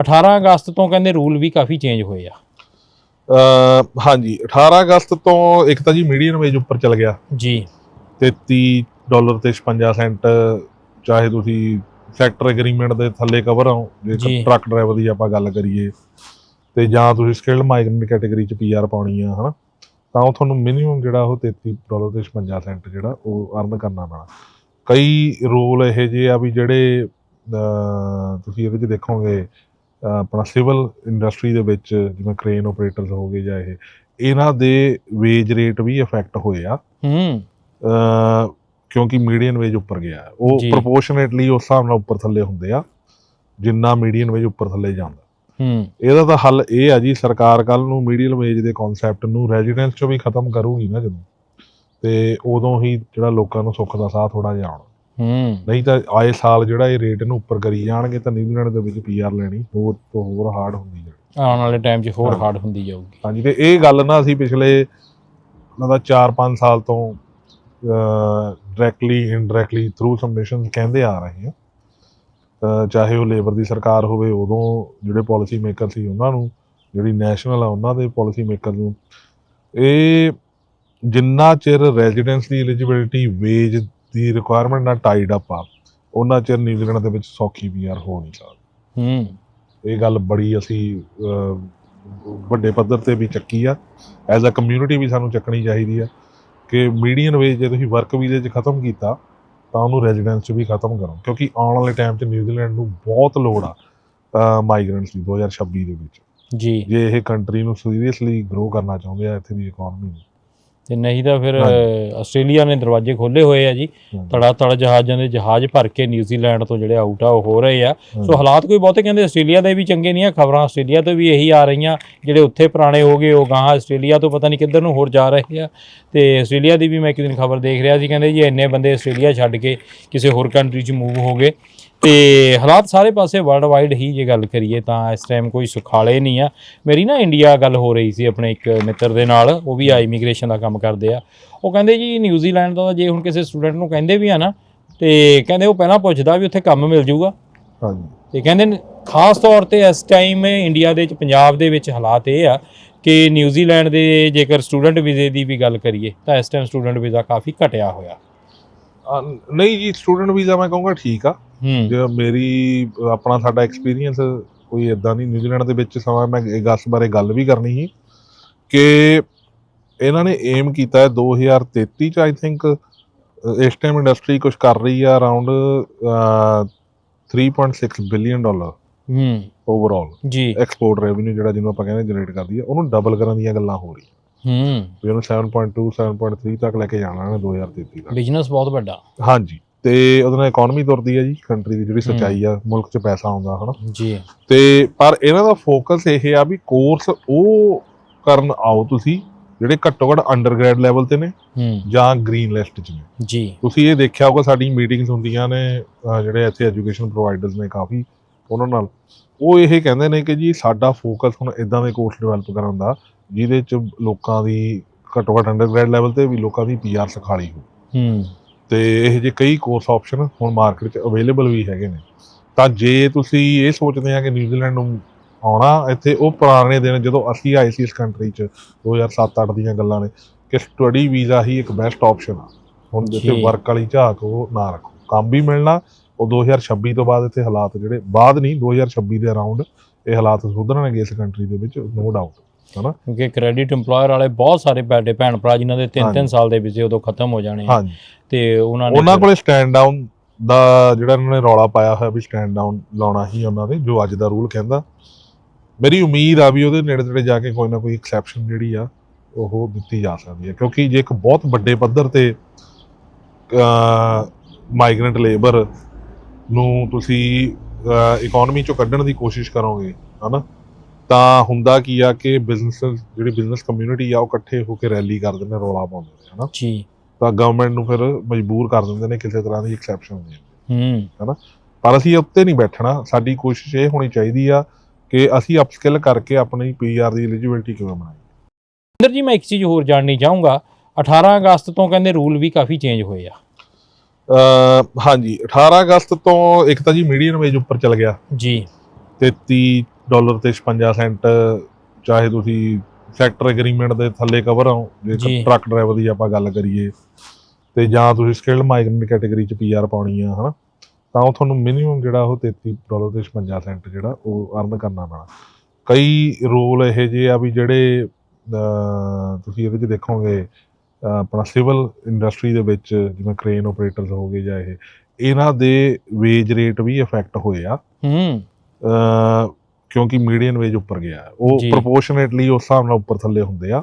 18 ਅਗਸਤ ਤੋਂ ਕਹਿੰਦੇ ਰੂਲ ਵੀ ਕਾਫੀ ਚੇਂਜ ਹੋਏ ਆ। ਅ ਹਾਂਜੀ 18 ਅਗਸਤ ਤੋਂ ਇੱਕ ਤਾਂ ਜੀ ਮੀਡੀਅਨ ਵੇਜ ਉੱਪਰ ਚਲ ਗਿਆ। ਜੀ। 33 ਡਾਲਰ ਤੇ 56 ਸੈਂਟ ਚਾਹੇ ਤੁਸੀਂ ਸੈਕਟਰ ਐਗਰੀਮੈਂਟ ਦੇ ਥੱਲੇ ਕਵਰ ਹੋ ਜੇ। ਟਰੱਕ ਡਰਾਈਵਰ ਦੀ ਆਪਾਂ ਗੱਲ ਕਰੀਏ ਤੇ ਜਾਂ ਤੁਸੀਂ ਸਕਿਲਡ ਮਾਈਗ੍ਰੈਂਟ ਕੈਟਾਗਰੀ ਚ ਪੀਆਰ ਪਾਉਣੀ ਆ ਹਨਾ ਤਾਂ ਉਹ ਤੁਹਾਨੂੰ ਮਿਨੀਮਮ ਜਿਹੜਾ ਉਹ 33 ਡਾਲਰ ਤੇ 56 ਸੈਂਟ ਜਿਹੜਾ ਉਹ ਅਰਨ ਕਰਨਾ ਪੈਣਾ। ਕਈ ਰੂਲ ਇਹ ਜਿਹੇ ਆ ਵੀ ਜਿਹੜੇ ਤੁਸੀਂ ਇਹਦੇ ਚ ਦੇਖੋਗੇ ਆਪਣਾ ਸਿਵਲ ਇੰਡਸਟਰੀ ਦੇ ਵਿੱਚ ਜਿਵੇਂ ਕ੍ਰੇਨ ਆਪਰੇਟਰਸ ਹੋ ਗਏ ਜਾਂ ਇਹ ਇਹਨਾਂ ਦੇ ਵੇਜ ਰੇਟ ਵੀ ਇਫੈਕਟ ਹੋਏ ਆ। ਹੂੰ। ਕਿਉਂਕਿ ਮੀਡੀਅਨ ਵੇਜ ਉੱਪਰ ਗਿਆ। ਉਹ। ਪ੍ਰੋਪੋਰਸ਼ਨੇਟਲੀ ਉਸ ਹਿਸਾਬ ਨਾਲ ਉੱਪਰ ਥੱਲੇ ਹੁੰਦੇ ਆ ਜਿੰਨਾ ਮੀਡੀਅਨ ਵੇਜ ਉੱਪਰ ਥੱਲੇ ਜਾਂਦਾ। ਹੂੰ। ਇਹਦਾ ਤਾਂ ਹੱਲ ਇਹ ਆ ਜੀ ਸਰਕਾਰ ਕੱਲ ਨੂੰ ਮੀਡੀਅਨ ਵੇਜ ਦੇ ਕਨਸੈਪਟ ਨੂੰ ਰੈਜ਼ੀਡੈਂਸ ਚੋਂ ਵੀ ਖਤਮ ਕਰੂਗੀ ਨਾ ਜਦੋਂ। ਤੇ ਉਦੋਂ ਹੀ ਜਿਹੜਾ ਲੋਕਾਂ ਨੂੰ ਸੁੱਖ ਦਾ ਸਾਹ ਥੋੜਾ ਜਿਹਾ ਆਉਣਾ। ਹੂੰ। ਨਹੀਂ ਤਾਂ ਆਏ ਸਾਲ ਜਿਹੜਾ ਇਹ ਰੇਟ ਨੂੰ ਉੱਪਰ ਕਰੀ ਜਾਣਗੇ ਤਾਂ ਨਿਊਜ਼ੀਲੈਂਡ ਦੇ ਵਿੱਚ ਪੀਆਰ ਲੈਣੀ ਹੋਰ ਤੋਂ ਹੋਰ ਹਾਰਡ ਹੁੰਦੀ ਜਾਣੀ। ਆਉਣ ਵਾਲੇ ਟਾਈਮ 'ਚ ਹੋਰ। ਹਾਰਡ ਹੁੰਦੀ ਜਾਊਗੀ। ਹਾਂਜੀ ਤੇ ਇਹ ਗੱਲ ਨਾ ਅਸੀਂ ਪਿਛਲੇ ਉਹਨਾਂ ਦਾ 4-5 ਸਾਲ ਤੋਂ ਡਾਇਰੈਕਟਲੀ ਇਨਡਾਇਰੈਕਟਲੀ ਥਰੂ ਸਬਮਿਸ਼ਨ ਕਹਿੰਦੇ ਆ ਰਹੇ ਹਾਂ ਚਾਹੇ ਉਹ ਲੇਬਰ ਦੀ ਸਰਕਾਰ ਹੋਵੇ ਉਦੋਂ ਜਿਹੜੇ ਪਾਲਿਸੀ ਮੇਕਰ ਸੀ ਉਹਨਾਂ ਨੂੰ ਜਿਹੜੀ ਨੈਸ਼ਨਲ ਆ ਉਹਨਾਂ ਦੇ ਪਾਲਿਸੀ ਮੇਕਰ ਨੂੰ ਇਹ ਜਿੰਨਾ ਚਿਰ ਰੈਜ਼ੀਡੈਂਸ ਦੀ ਐਲੀਜੀਬਿਲਿਟੀ ਵੇਜ ਦੀ ਰਿਕੁਆਇਰਮੈਂਟ ਨਾਲ ਟਾਈਡ ਅਪ ਆ ਉਹਨਾਂ ਚਿਰ ਨਿਊਜ਼ੀਲੈਂਡ ਦੇ ਵਿੱਚ ਸੌਖੀ ਪੀਆਰ ਹੋ ਨਹੀਂ ਸਕਦੀ। ਹੂੰ। ਇਹ ਗੱਲ ਬੜੀ ਅਸੀਂ ਵੱਡੇ ਪੱਧਰ ਤੇ ਵੀ ਚੱਕੀ ਆ। ਐਜ਼ ਅ ਕਮਿਊਨਿਟੀ ਵੀ ਸਾਨੂੰ ਚੱਕਣੀ ਚਾਹੀਦੀ ਆ ਕਿ ਮੀਡੀਅਨ ਵੇਜ ਜੇ ਤੁਸੀਂ ਵਰਕ ਵੀਜ਼ੇ 'ਚ ਖਤਮ ਕੀਤਾ ਤਾਂ ਉਹਨੂੰ ਰੈਜ਼ੀਡੈਂਸ 'ਚ ਵੀ ਖਤਮ ਕਰੋ। ਕਿਉਂਕਿ ਆਉਣ ਵਾਲੇ ਟਾਈਮ 'ਚ ਨਿਊਜ਼ੀਲੈਂਡ ਨੂੰ ਬਹੁਤ ਲੋੜ ਆ ਮਾਈਗ੍ਰੈਂਟਸ ਦੀ 2026 ਦੇ ਵਿੱਚ। ਜੀ। ਜੇ ਇਹ ਕੰਟਰੀ ਨੂੰ ਸੀਰੀਅਸਲੀ ਗਰੋ ਕਰਨਾ ਚਾਹੁੰਦੇ ਆ ਇੱਥੇ ਦੀ ਇਕਨੋਮੀ ਨੂੰ। ਤੇ ਨਹੀਂ ਤਾਂ ਫਿਰ ਆਸਟ੍ਰੇਲੀਆ ਨੇ ਦਰਵਾਜ਼ੇ ਖੋਲੇ ਹੋਏ ਆ ਜੀ। ਤੜਾ ਤੜ ਜਹਾਜ਼ਾਂ ਦੇ ਜਹਾਜ਼ ਭਰ ਕੇ ਨਿਊਜ਼ੀਲੈਂਡ ਤੋਂ ਜਿਹੜੇ ਆਊਟ ਆ ਉਹ ਹੋ ਰਹੇ ਆ। ਸੋ। ਹਾਲਾਤ ਕੋਈ ਬਹੁਤੇ ਕਹਿੰਦੇ ਆਸਟ੍ਰੇਲੀਆ ਦੇ ਵੀ ਚੰਗੇ ਨਹੀਂ ਆ। ਖਬਰਾਂ ਆਸਟ੍ਰੇਲੀਆ ਤੋਂ ਵੀ ਇਹੀ ਆ ਰਹੀਆਂ। ਜਿਹੜੇ ਉੱਥੇ ਪੁਰਾਣੇ ਹੋ ਗਏ ਉਹ ਗਾਂ ਆਸਟ੍ਰੇਲੀਆ ਤੋਂ ਪਤਾ ਨਹੀਂ ਕਿੱਧਰ ਨੂੰ ਹੋਰ ਜਾ ਰਹੇ ਆ। ਤੇ ਆਸਟ੍ਰੇਲੀਆ ਦੀ ਵੀ ਮੈਂ ਇੱਕ ਦਿਨ ਖਬਰ ਦੇਖ ਰਿਹਾ ਸੀ ਕਹਿੰਦੇ ਜੀ ਇੰਨੇ ਬੰਦੇ ਆਸਟ੍ਰੇਲੀਆ ਛੱਡ ਕੇ ਕਿਸੇ ਹੋਰ ਕੰਟਰੀ 'ਚ ਮੂਵ ਹੋ ਗਏ। ਤੇ ਹਾਲਾਤ ਸਾਰੇ ਪਾਸੇ ਵਰਲਡ ਵਾਈਡ ਹੀ ਜੇ ਗੱਲ ਕਰੀਏ ਤਾਂ ਇਸ ਟਾਈਮ ਕੋਈ ਸੁਖਾਲੇ ਨਹੀਂ ਆ। ਮੇਰੀ ਨਾ ਇੰਡੀਆ ਗੱਲ ਹੋ ਰਹੀ ਸੀ ਆਪਣੇ ਇੱਕ ਮਿੱਤਰ ਦੇ ਨਾਲ ਉਹ ਵੀ ਆ ਇਮੀਗ੍ਰੇਸ਼ਨ ਦਾ ਕੰਮ ਕਰਦੇ ਆ। ਉਹ ਕਹਿੰਦੇ ਜੀ ਨਿਊਜ਼ੀਲੈਂਡ ਦਾ ਜੇ ਹੁਣ ਕਿਸੇ ਸਟੂਡੈਂਟ ਨੂੰ ਕਹਿੰਦੇ ਵੀ ਆ ਨਾ ਤੇ ਕਹਿੰਦੇ ਉਹ ਪਹਿਲਾਂ ਪੁੱਛਦਾ ਵੀ ਉੱਥੇ ਕੰਮ ਮਿਲ ਜਾਊਗਾ। ਹਾਂਜੀ। ਤੇ ਕਹਿੰਦੇ ਖਾਸ ਤੌਰ ਤੇ ਇਸ ਟਾਈਮ ਇੰਡੀਆ ਦੇ ਵਿੱਚ ਪੰਜਾਬ ਦੇ ਵਿੱਚ ਹਾਲਾਤ ਇਹ ਆ ਕਿ ਨਿਊਜ਼ੀਲੈਂਡ ਦੇ ਜੇਕਰ ਸਟੂਡੈਂਟ ਵੀਜ਼ੇ ਦੀ ਵੀ ਗੱਲ ਕਰੀਏ ਤਾਂ ਇਸ ਟਾਈਮ ਸਟੂਡੈਂਟ ਵੀਜ਼ਾ ਕਾਫੀ ਘਟਿਆ ਹੋਇਆ। ਨਹੀਂ ਜੀ ਸਟੂਡੈਂਟ ਵੀਜ਼ਾ ਮੈਂ ਕਹੂੰਗਾ ਠੀਕ ਆ। ਹੂੰ। ਜੇ ਮੇਰੀ ਆਪਣਾ ਸਾਡਾ ਐਕਸਪੀਰੀਅੰਸ ਕੋਈ ਇਦਾਂ ਨਹੀਂ ਨਿਊਜ਼ੀਲੈਂਡ ਦੇ ਵਿੱਚ ਸਮਾਂ ਮੈਂ ਇਹ ਗਸ ਬਾਰੇ ਗੱਲ ਵੀ ਕਰਨੀ ਸੀ ਕਿ ਇਹਨਾਂ ਨੇ ਏਮ ਕੀਤਾ ਹੈ 2033 ਚ ਆਈ ਥਿੰਕ ਇਸ ਟਾਈਮ ਇੰਡਸਟਰੀ ਕੁਝ ਕਰ ਰਹੀ ਆ ਅਰਾਊਂਡ 3.6 ਬਿਲੀਅਨ ਡਾਲਰ ਹੂੰ। ਓਵਰਆਲ ਜੀ। ਐਕਸਪੋਰਟ ਰੈਵਨਿਊ ਜਿਹੜਾ ਜਿਹਨੂੰ ਆਪਾਂ ਕਹਿੰਦੇ ਜਨਰੇਟ ਕਰਦੀ ਆ ਉਹਨੂੰ ਡਬਲ ਕਰਨ ਦੀਆਂ ਗੱਲਾਂ ਹੋ ਰਹੀਆਂ। ਹੂੰ। ਵੀ ਉਹਨੂੰ 7.2 7.3 ਤੱਕ ਲੈ ਕੇ ਜਾਣਾ ਨੇ 2033 ਤੱਕ। ਬਿਜ਼ਨਸ ਬਹੁਤ ਵੱਡਾ। ਹਾਂਜੀ। ਤੇ ਉਹਦੇ ਨਾਲ ਇਕਨੋਮੀ ਤੁਰਦੀ ਆ ਜੀ ਕੰਟਰੀ ਦੀ ਜਿਹੜੀ ਸੱਚਾਈ ਆ ਮੁਲਕ 'ਚ ਪੈਸਾ ਆਉਂਦਾ ਹਨਾ? ਜੀ। ਤੇ ਪਰ ਇਹਨਾਂ ਦਾ ਫੋਕਸ ਇਹ ਆ ਵੀ ਕੋਰਸ ਉਹ ਕਰਨ ਆਓ ਤੁਸੀਂ ਜਿਹੜੇ ਘੱਟੋ ਘੱਟ ਅੰਡਰਗ੍ਰੈਡ ਲੈਵਲ ਤੇ ਨੇ ਹੂੰ। ਜਾਂ ਗ੍ਰੀਨ ਲਿਸਟ 'ਚ ਨੇ। ਜੀ। ਤੁਸੀਂ ਇਹ ਦੇਖਿਆ ਹੋਊਗਾ ਸਾਡੀ ਮੀਟਿੰਗਸ ਹੁੰਦੀਆਂ ਨੇ ਜਿਹੜੇ ਇੱਥੇ ਐਜੂਕੇਸ਼ਨ ਪ੍ਰੋਵਾਈਡਰਸ ਨੇ ਕਾਫੀ ਉਹਨਾਂ ਨਾਲ। ਉਹ ਇਹ ਕਹਿੰਦੇ ਨੇ ਕਿ ਜੀ ਸਾਡਾ ਫੋਕਸ ਹੁਣ ਇਦਾਂ ਦੇ ਕੋਰਸ ਡਿਵੈਲਪ ਕਰਨ ਦਾ ਜਿਹਦੇ 'ਚ ਲੋਕਾਂ ਦੀ ਘੱਟੋ ਘੱਟ ਅੰਡਰਗ੍ਰੈਡ ਲੈਵਲ ਤੇ ਵੀ ਲੋਕਾਂ ਦੀ ਪੀਆਰ ਸਿਖਾਲੀ ਹੋ ਹੂੰ। ਤੇ ਇਹ ਜੇ ਕਈ ਕੋਰਸ ਆਪਸ਼ਨ ਹੁਣ ਮਾਰਕੀਟ 'ਚ ਅਵੇਲੇਬਲ ਵੀ ਹੈਗੇ ਨੇ। ਤਾਂ ਜੇ ਤੁਸੀਂ ਇਹ ਸੋਚਦੇ ਆ ਕਿ ਨਿਊਜ਼ੀਲੈਂਡ ਨੂੰ ਆਉਣਾ ਇੱਥੇ ਉਹ ਪੁਰਾਣੇ ਦਿਨ ਜਦੋਂ ਅਸੀਂ ਆਏ ਸੀ ਇਸ ਕੰਟਰੀ 'ਚ 2007-8 ਦੀਆਂ ਗੱਲਾਂ ਨੇ ਕਿ ਸਟੱਡੀ ਵੀਜ਼ਾ ਹੀ ਇੱਕ ਬੈਸਟ ਆਪਸ਼ਨ ਆ। ਹੁਣ ਜਿੱਥੇ। ਵਰਕ ਵਾਲੀ ਝਾਕ ਉਹ ਨਾ ਰੱਖੋ। ਕੰਮ ਵੀ ਮਿਲਣਾ ਉਹ 2026 ਤੋਂ ਬਾਅਦ ਇੱਥੇ ਹਾਲਾਤ ਜਿਹੜੇ ਬਾਅਦ ਨਹੀਂ 2026 ਦੇ ਅਰਾਊਂਡ ਇਹ ਹਾਲਾਤ ਸੁਧਰਨਗੇ ਇਸ ਕੰਟਰੀ ਦੇ ਵਿੱਚ ਨੋ ਡਾਊਟ ਹਨਾ? ਕਿਉਂਕਿ ਕ੍ਰੈਡਿਟ EMPLOYER ਵਾਲੇ ਬਹੁਤ ਸਾਰੇ ਬੈਡੇ ਭੈਣ ਭਰਾ ਜਿਨ੍ਹਾਂ ਦੇ 3-3 ਹਾਂਜੀ। ਸਾਲ ਦੇ ਵੀਜ਼ੇ ਉਦੋਂ ਖਤਮ ਹੋ ਜਾਣੇ ਆ। ਤੇ ਉਹਨਾਂ ਨੇ ਉਹਨਾਂ ਕੋਲੇ ਸਟੈਂਡ ਡਾਊਨ ਦਾ ਜਿਹੜਾ ਇਹਨਾਂ ਨੇ ਰੌਲਾ ਪਾਇਆ ਹੋਇਆ ਵੀ ਸਟੈਂਡ ਡਾਊਨ ਲਾਉਣਾ ਹੀ ਉਹਨਾਂ ਦੇ ਜੋ ਅੱਜ ਦਾ ਰੂਲ ਕਹਿੰਦਾ। ਮੇਰੀ ਉਮੀਦ ਆ ਵੀ ਉਹਦੇ ਨੇੜੇ ਤੇੜੇ ਜਾ ਕੇ ਕੋਈ ਨਾ ਕੋਈ ਐਕਸੈਪਸ਼ਨ ਜਿਹੜੀ ਆ ਉਹ ਦਿੱਤੀ ਜਾ ਸਕਦੀ ਹੈ ਕਿਉਂਕਿ ਜੇ ਇੱਕ ਬਹੁਤ ਵੱਡੇ ਪੱਧਰ ਤੇ ਮਾਈਗ੍ਰੈਂਟ ਲੇਬਰ ਨੂੰ ਤੁਸੀਂ ਇਕਨੋਮੀ ਚੋਂ ਕੱਢਣ ਦੀ ਕੋਸ਼ਿਸ਼ ਕਰੋਗੇ ਹਨਾ? ਤਾਂ ਹੁੰਦਾ ਕੀ ਆ ਕਿ ਬਿਜ਼ਨਸ ਜਿਹੜੀ ਬਿਜ਼ਨਸ ਕਮਿਊਨਿਟੀ ਆ ਉਹ ਇਕੱਠੇ ਹੋ ਕੇ ਰੈਲੀ ਕਰਦੇ ਨੇ ਰੌਲਾ ਪਾਉਂਦੇ ਨੇ ਹਨਾ? ਜੀ। ਤਾਂ ਗਵਰਨਮੈਂਟ ਨੂੰ ਫਿਰ ਮਜਬੂਰ ਕਰ ਦਿੰਦੇ ਨੇ ਕਿਸੇ ਤਰ੍ਹਾਂ ਦੀ ਐਕਸੈਪਸ਼ਨ ਦੇਣ ਹੂੰ। ਪਰ ਅਸੀਂ ਉੱਤੇ ਨਹੀਂ ਬੈਠਣਾ। ਸਾਡੀ ਕੋਸ਼ਿਸ਼ ਇਹ ਹੋਣੀ ਚਾਹੀਦੀ ਆ ਕਿ ਅਸੀਂ ਅਪਸਕਿਲ ਕਰਕੇ ਆਪਣੀ ਪੀਆਰ ਦੀ ਐਲੀਜੀਬਿਲਟੀ ਕਿਵੇਂ ਬਣਾਈਏ। ਅੰਦਰ ਜੀ ਮੈਂ ਇੱਕ ਚੀਜ਼ ਹੋਰ ਜਾਣਨੀ ਚਾਹੂੰਗਾ। 18 ਅਗਸਤ ਤੋਂ ਕਹਿੰਦੇ ਰੂਲ ਵੀ ਕਾਫੀ ਚੇਂਜ ਹੋਏ ਆ। ਹਾਂਜੀ 18 ਅਗਸਤ ਤੋਂ ਇੱਕ ਤਾਂ ਜੀ ਮੀਡੀਅਨ ਵੇਜ ਉੱਪਰ ਚਲ ਗਿਆ। ਜੀ। 33 ਡਾਲਰ ਤੇ 56 ਸੈਂਟ ਚਾਹੇ ਤੁਸੀਂ ਸੈਕਟਰ ਐਗਰੀਮੈਂਟ ਦੇ ਥੱਲੇ ਕਵਰ ਹੋ ਜੇ ਜੀ। ਟਰੱਕ ਡਰਾਈਵਰ ਦੀ ਆਪਾਂ ਗੱਲ ਕਰੀਏ ਤੇ ਜਾਂ ਤੁਸੀਂ ਸਕਿਲਡ ਮਾਈਗ੍ਰੈਂਟ ਕੈਟਾਗਰੀ ਚ ਪੀਆਰ ਪਾਉਣੀ ਆ ਹਨਾ ਤਾਂ ਉਹ ਤੁਹਾਨੂੰ ਮਿਨੀਮਮ ਜਿਹੜਾ ਉਹ 33 ਡਾਲਰ ਤੇ 56 ਸੈਂਟ ਜਿਹੜਾ ਉਹ ਅਰਨ ਕਰਨਾ ਪੈਣਾ। ਕਈ ਰੋਲ ਇਹ ਜਿਹੇ ਆ ਵੀ ਜਿਹੜੇ ਤੁਸੀਂ ਇਹਦੇ ਚ ਦੇਖੋਗੇ ਆਪਣਾ ਸਿਵਲ ਇੰਡਸਟਰੀ ਦੇ ਵਿੱਚ ਜਿਵੇਂ ਕ੍ਰੇਨ ਆਪਰੇਟਰਸ ਹੋ ਗਏ ਜਾਂ ਇਹ ਇਹਨਾਂ ਦੇ ਵੇਜ ਰੇਟ ਵੀ ਇਫੈਕਟ ਹੋਏ ਆ। ਹੂੰ। ਕਿਉਂਕਿ ਮੀਡੀਅਨ ਵੇਜ ਉੱਪਰ ਗਿਆ। ਉਹ। ਪ੍ਰੋਪੋਰਸ਼ਨੇਟਲੀ ਉਸ ਹਿਸਾਬ ਨਾਲ ਉੱਪਰ ਥੱਲੇ ਹੁੰਦੇ ਆ